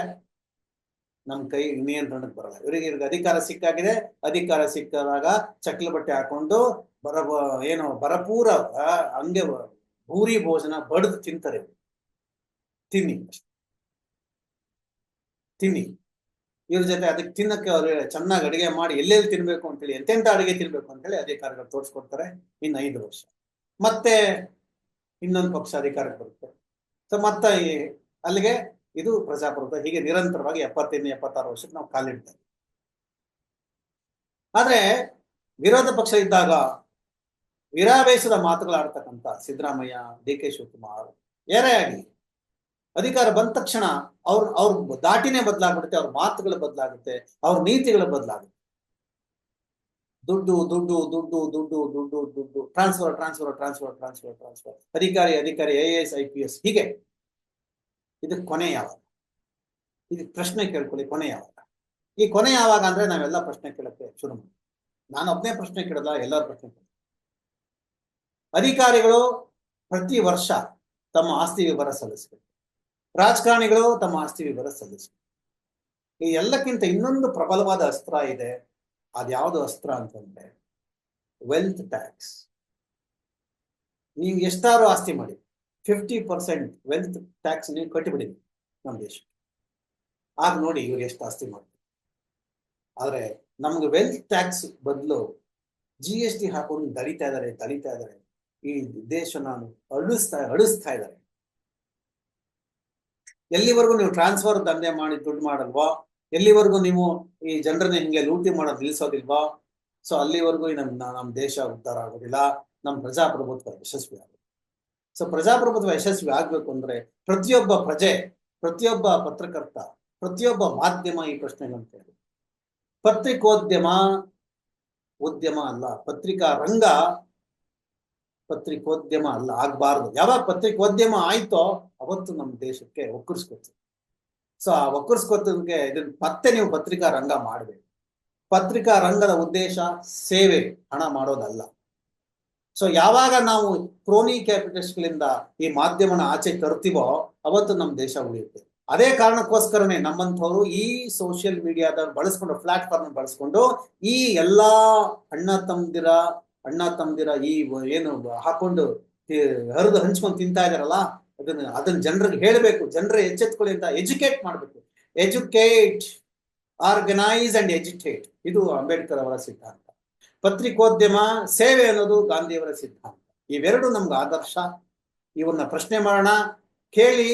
ನಮ್ ಕೈ ನಿಯಂತ್ರಣಕ್ಕೆ ಬರಲ್ಲ. ಇವರಿಗೆ ಇವ್ರಿಗೆ ಅಧಿಕಾರ ಸಿಕ್ಕಾಗಿದೆ. ಅಧಿಕಾರ ಸಿಕ್ಕದಾಗ ಚಕ್ಲ ಬಟ್ಟೆ ಹಾಕೊಂಡು ಬರ ಏನು ಬರಪೂರ ಹಂಗೆ ಭೂರಿ ಭೋಜನ ಬಡದು ತಿಂತಾರೆ ತಿನ್ನಿ ತಿನ್ನಿ. ಇವ್ರ ಜೊತೆ ಅದಕ್ಕೆ ತಿನ್ನಕ್ಕೆ ಅವ್ರು ಚೆನ್ನಾಗಿ ಅಡುಗೆ ಮಾಡಿ, ಎಲ್ಲೆಲ್ಲಿ ತಿನ್ಬೇಕು? ಅಂತೇಳಿ, ಎಂತೆಂತ ಅಡಿಗೆ ತಿನ್ಬೇಕು? ಅಂತೇಳಿ ಅಧಿಕಾರಿಗಳು ತೋರಿಸ್ಕೊಡ್ತಾರೆ, ಇನ್ನು ಐದು ವರ್ಷ. ಮತ್ತೆ ಇನ್ನೊಂದು ಪಕ್ಷ ಅಧಿಕಾರಕ್ಕೆ ಬರುತ್ತೆ. ಸೊ ಮತ್ತೆ ಅಲ್ಲಿಗೆ ಇದು ಪ್ರಜಾಪ್ರಭುತ್ವ ಹೀಗೆ ನಿರಂತರವಾಗಿ ಎಪ್ಪತ್ತೈದು ಎಪ್ಪತ್ತಾರು ವರ್ಷಕ್ಕೆ ನಾವು ಕಾಲಿಡ್ತೇವೆ. ಆದ್ರೆ ವಿರೋಧ ಪಕ್ಷ ಇದ್ದಾಗ ವಿರಾವೇಶದ ಮಾತುಗಳಾಡ್ತಕ್ಕಂಥ ಸಿದ್ದರಾಮಯ್ಯ ಡಿ ಕೆ ಶಿವಕುಮಾರ್ ಯಾರೇ ಆಗಲಿ ಅಧಿಕಾರ ಬಂದ ತಕ್ಷಣ ಅವ್ರ ಅವ್ರ ದಾಟಿನೇ ಬದಲಾಗ್ಬಿಡುತ್ತೆ, ಅವ್ರ ಮಾತುಗಳು ಬದಲಾಗುತ್ತೆ, ಅವ್ರ ನೀತಿಗಳು ಬದಲಾಗುತ್ತೆ. ದುಡ್ಡು ದುಡ್ಡು ದುಡ್ಡು ದುಡ್ಡು ದುಡ್ಡು ದುಡ್ಡು transfer transfer transfer transfer transfer ಅಧಿಕಾರಿ ಅಧಿಕಾರಿ I S I P S ಹೀಗೆ. ಇದಕ್ಕೆ ಕೊನೆ ಯಾವಾಗ? ಇದಕ್ಕೆ ಪ್ರಶ್ನೆ ಕೇಳ್ಕೊಳ್ಳಿ, ಕೊನೆ ಯಾವಾಗ? ಈ ಕೊನೆ ಯಾವಾಗ ಅಂದ್ರೆ ನಾವೆಲ್ಲ ಪ್ರಶ್ನೆ ಕೇಳಕ್ಕೆ ಶುರು ಮಾಡಿ ನಾನು ಒಬ್ಬನೇ ಪ್ರಶ್ನೆ ಕೇಳಲ್ಲ, ಎಲ್ಲರೂ ಪ್ರಶ್ನೆ ಕೇಳ ಅಧಿಕಾರಿಗಳು ಪ್ರತಿ ವರ್ಷ ತಮ್ಮ ಆಸ್ತಿ ವಿವರ ಸಲ್ಲಿಸಬೇಕು. ರಾಜಕಾರಣಿಗಳು ತಮ್ಮ ಆಸ್ತಿ ವಿವರ ಸಲ್ಲಿಸಬೇಕು. ಈ ಎಲ್ಲಕ್ಕಿಂತ ಇನ್ನೊಂದು ಪ್ರಬಲವಾದ ಅಸ್ತ್ರ ಇದೆ. ಅದ್ಯಾವುದು ಅಸ್ತ್ರ ಅಂತಂದ್ರೆ ವೆಲ್ತ್ ಟ್ಯಾಕ್ಸ್ ನೀವು ಎಷ್ಟಾದ್ರು ಆಸ್ತಿ ಮಾಡಿ ಫಿಫ್ಟಿ ಪರ್ಸೆಂಟ್ ವೆಲ್ತ್ ಟ್ಯಾಕ್ಸ್ ನೀವು ಕಟ್ಟಿಬಿಡಿ ನಮ್ಮ ದೇಶಕ್ಕೆ. ಆಗ ನೋಡಿ ಇವ್ರು ಎಷ್ಟು ಆಸ್ತಿ ಮಾಡ್ತಾರೆ. ಆದರೆ ನಮ್ಗೆ ವೆಲ್ತ್ ಟ್ಯಾಕ್ಸ್ ಬದಲು ಜಿ ಎಸ್ ಟಿ ಹಾಕೊಂಡು ದಳಿತಾ ಇದ್ದಾರೆ ದಳಿತಾ ಇದ್ದಾರೆ ಈ ದೇಶನ ಅಳಿಸ್ತಾ ಅಳಿಸ್ತಾ ಇದ್ದಾರೆ. ಎಲ್ಲಿವರೆಗೂ ನೀವು ಟ್ರಾನ್ಸ್ಫರ್ ದಂಧೆ ಮಾಡಿ ದುಡ್ಡು ಮಾಡಲ್ವಾ? ಎಲ್ಲಿವರೆಗೂ ನೀವು ಈ ಜನರನ್ನ ಹಿಂಗೆ ಲೂಟಿ ಮಾಡೋದು ನಿಲ್ಸೋದಿಲ್ವಾ ಸೊ ಅಲ್ಲಿವರೆಗೂ ನಮ್ ನಮ್ಮ ದೇಶ ಉದ್ಧಾರ ಆಗೋದಿಲ್ಲ. ನಮ್ಮ ಪ್ರಜಾಪ್ರಭುತ್ವ ಯಶಸ್ವಿ ಆಗುತ್ತೆ ಸೊ ಪ್ರಜಾಪ್ರಭುತ್ವ ಯಶಸ್ವಿ ಆಗ್ಬೇಕು ಅಂದ್ರೆ ಪ್ರತಿಯೊಬ್ಬ ಪ್ರಜೆ, ಪ್ರತಿಯೊಬ್ಬ ಪತ್ರಕರ್ತ, ಪ್ರತಿಯೊಬ್ಬ ಮಾಧ್ಯಮ ಈ ಪ್ರಶ್ನೆಗಳನ್ನು ಕೇಳಿ ಪತ್ರಿಕೋದ್ಯಮ, ಉದ್ಯಮ ಅಲ್ಲ, ಪತ್ರಿಕಾ ರಂಗ ಪತ್ರಿಕೋದ್ಯಮ ಅಲ್ಲ, ಆಗ್ಬಾರ್ದು. ಯಾವಾಗ ಪತ್ರಿಕೋದ್ಯಮ ಆಯ್ತೋ ಅವತ್ತು ನಮ್ಮ ದೇಶಕ್ಕೆ ಒಕ್ಕರ್ಸ್ಕೊತು ಸೊ ಆ ಒಕ್ಕರ್ಸ್ಕೊತಕ್ಕೆ ಇದನ್ನ ಮತ್ತೆ ನೀವು ಪತ್ರಿಕಾ ರಂಗ ಮಾಡಬೇಕು. ಪತ್ರಿಕಾ ರಂಗದ ಉದ್ದೇಶ ಸೇವೆ, ಹಣ ಮಾಡೋದಲ್ಲ. ಸೊ ಯಾವಾಗ ನಾವು ಕ್ರೋನಿ ಕ್ಯಾಪಿಟಲಿಸ್ಟ್ಗಳಿಂದ ಈ ಮಾಧ್ಯಮನ ಆಚೆ ತರ್ತೀವೋ ಅವತ್ತು ನಮ್ಮ ದೇಶ ಉಳಿಯುತ್ತೆ. ಅದೇ ಕಾರಣಕ್ಕೋಸ್ಕರನೇ ನಮ್ಮಂಥವ್ರು ಈ ಸೋಷಿಯಲ್ ಮೀಡಿಯಾದ ಬಳಸ್ಕೊಂಡು ಪ್ಲಾಟ್ಫಾರ್ಮ್ ಬಳಸ್ಕೊಂಡು ಈ ಎಲ್ಲಾ ಅಣ್ಣ, ತಮ್ಮದಿರ ಅಣ್ಣ ತಮ್ಮದಿರ ಈ ಏನು ಹಾಕೊಂಡು ಹರಿದು ಹಂಚ್ಕೊಂಡು ತಿಂತಾ ಇದಾರಲ್ಲ, ಅದನ್ನ ಅದನ್ನ ಜನರಿಗೆ ಹೇಳಬೇಕು, ಜನರ ಎಚ್ಚೆತ್ಕೊಳ್ಳಿ ಅಂತ ಎಜುಕೇಟ್ ಮಾಡಬೇಕು. ಎಜುಕೇಟ್ ಆರ್ಗನೈಸ್ ಅಂಡ್ ಎಜುಕೇಟ್ ಇದು ಅಂಬೇಡ್ಕರ್ ಅವರ ಸಿದ್ಧಾಂತ. ಪತ್ರಿಕೋದ್ಯಮ, ಸೇವೆ ಅನ್ನೋದು ಗಾಂಧಿಯವರ ಸಿದ್ಧಾಂತ. ಇವೆರಡು ನಮ್ಗೆ ಆದರ್ಶ. ಇವನ್ನ ಪ್ರಶ್ನೆ ಮಾಡೋಣ, ಕೇಳಿ,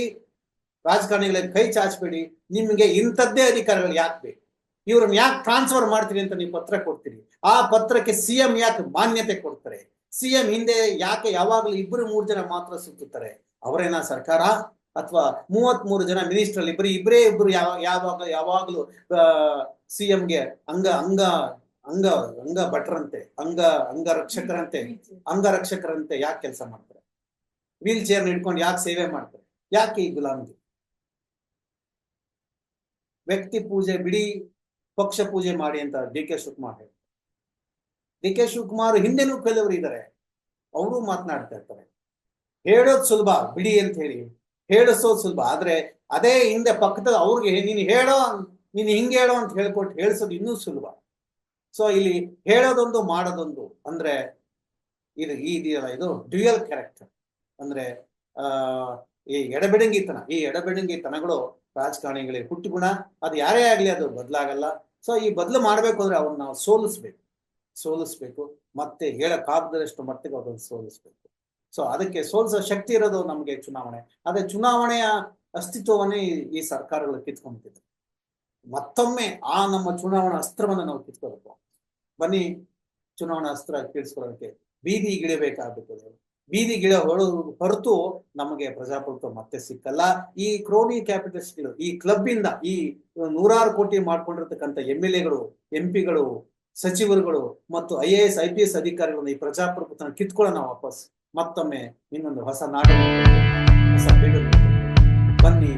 ರಾಜಕಾರಣಿಗಳಿಗೆ ಕೈ ಚಾಚಬೇಡಿ. ನಿಮಗೆ ಇಂಥದ್ದೇ ಅಧಿಕಾರಗಳು ಯಾಕೆ ಬೇಕು? ಇವ್ರನ್ನ ಯಾಕೆ ಟ್ರಾನ್ಸ್ಫರ್ ಮಾಡ್ತೀರಿ ಅಂತ ನೀವು ಪತ್ರ ಕೊಡ್ತೀರಿ? ಆ ಪತ್ರಕ್ಕೆ ಸಿಎಂ ಯಾಕೆ ಮಾನ್ಯತೆ ಕೊಡ್ತಾರೆ? ಸಿಎಂ ಹಿಂದೆ ಯಾಕೆ ಯಾವಾಗಲೂ ಇಬ್ಬರು ಮೂರು ಜನ ಮಾತ್ರ ಸುತ್ತುತ್ತಾರೆ ಅವರೇನ ಸರ್ಕಾರ? ಅಥವಾ ಮೂವತ್ ಮೂರು ಜನ ಮಿನಿಸ್ಟರ್ ಇಬ್ಬರು, ಇಬ್ಬರೇ ಇಬ್ರು ಯಾವ, ಯಾವಾಗ, ಯಾವಾಗಲೂ ಸಿಎಂಗೆ ಅಂಗ ಅಂಗ ಅಂಗ ಅಂಗ ಭಟ್ರಂತೆ, ಅಂಗ ಅಂಗ ರಕ್ಷಕರಂತೆ ಅಂಗ ರಕ್ಷಕರಂತೆ ಯಾಕೆ ಕೆಲಸ ಮಾಡ್ತಾರೆ? ವೀಲ್ ಚೇರ್ ಹಿಡ್ಕೊಂಡು ಯಾಕೆ ಸೇವೆ ಮಾಡ್ತಾರೆ? ಯಾಕೆ ಈ ಗುಲಾಮ್ಗೆ? ವ್ಯಕ್ತಿ ಪೂಜೆ ಬಿಡಿ ಪಕ್ಷ ಪೂಜೆ ಮಾಡಿ ಅಂತ ಡಿ ಕೆ ಶಿವಕುಮಾರ್ ಹೇಳ್ತಾರೆ ಡಿ ಕೆ ಶಿವಕುಮಾರ್ ಹಿಂದೆನೂ ಕೆಲವರು ಇದ್ದಾರೆ. ಅವರು ಮಾತನಾಡ್ತಾ ಇರ್ತಾರೆ. ಹೇಳೋದ್ ಸುಲಭ, ಬಿಡಿ ಅಂತ ಹೇಳಿ. ಹೇಳಿಸೋದು ಸುಲಭ. ಆದ್ರೆ ಅದೇ ಹಿಂದೆ ಪಕ್ಕದ ಅವ್ರಿಗೆ ನೀನು ಹೇಳೋ, ನೀನು ಹಿಂಗೆ ಹೇಳೋ ಅಂತ ಹೇಳ್ಕೊಟ್ಟು ಹೇಳಿಸೋದು ಇನ್ನೂ ಸುಲಭ. ಸೊ ಇಲ್ಲಿ ಹೇಳೋದೊಂದು, ಮಾಡೋದೊಂದು ಅಂದ್ರೆ ಇದು ಈ ಇದೆಯಲ್ಲ, ಇದು ಡ್ಯೂಯಲ್ ಕ್ಯಾರೆಕ್ಟರ್. ಅಂದ್ರೆ, ಆ, ಈ ಎಡಬಿಡಂಗಿತನ, ಈ ಎಡಬಿಡಂಗಿತನಗಳು ರಾಜಕಾರಣಿಗಳಿಗೆ ಹುಟ್ಟುಗುಣ. ಅದು ಯಾರೇ ಆಗ್ಲಿ ಅದು ಬದಲಾಗಲ್ಲ. ಸೊ ಈ ಬದಲು ಮಾಡಬೇಕು ಅಂದ್ರೆ ಅವ್ರನ್ನ ನಾವು ಸೋಲಿಸ್ಬೇಕು. ಸೋಲಿಸ್ಬೇಕು. ಮತ್ತೆ ಹೇಳಕ್ಕಾಗದಷ್ಟು ಮಟ್ಟಿಗೆ ಅದನ್ನು ಸೋಲಿಸ್ಬೇಕು. ಸೊ ಅದಕ್ಕೆ ಸೋಲಿಸೋ ಶಕ್ತಿ ಇರೋದು ನಮಗೆ ಚುನಾವಣೆ. ಅದೇ ಚುನಾವಣೆಯ ಅಸ್ತಿತ್ವವನ್ನೇ ಈ- ಸರ್ಕಾರಗಳು ಕಿತ್ಕೊಂಡ್ಬಿಟ್ಟಿದೆ. ಮತ್ತೊಮ್ಮೆ ಆ ನಮ್ಮ ಚುನಾವಣಾ ಅಸ್ತ್ರವನ್ನ ನಾವು ಕಿತ್ಕೋಬೇಕು. ಬನ್ನಿ, ಚುನಾವಣಾ ಅಸ್ತ್ರ ಕಿಡಿಸ್ಕೊಳ್ಳೋದಕ್ಕೆ ಬೀದಿಗಿಳಿಬೇಕಾಗುತ್ತದೆ ಬೀದಿಗಿಳ ಗಿಡ ಹೊರತು ನಮಗೆ ಪ್ರಜಾಪ್ರಭುತ್ವ ಮತ್ತೆ ಸಿಕ್ಕಲ್ಲ. ಈ ಕ್ರೋನಿ ಕ್ಯಾಪಿಟಲಿಸ್ಟ್ಗಳು, ಈ ಕ್ಲಬ್ ಇಂದ ಈ ನೂರಾರು ಕೋಟಿ ಮಾಡ್ಕೊಂಡಿರ್ತಕ್ಕಂಥ ಎಂ ಎಲ್ ಎಗಳು, ಎಂ ಪಿಗಳು, ಸಚಿವರುಗಳು ಮತ್ತು I A S, I P S ಅಧಿಕಾರಿಗಳನ್ನ ಈ ಪ್ರಜಾಪ್ರಭುತ್ವ ಕಿತ್ಕೊಳ್ಳೋಣ ವಾಪಸ್ ಮತ್ತೊಮ್ಮೆ ಇನ್ನೊಂದು ಹೊಸ ನಾಡು. ಹೊಸ ಬೀಡು. ಬನ್ನಿ.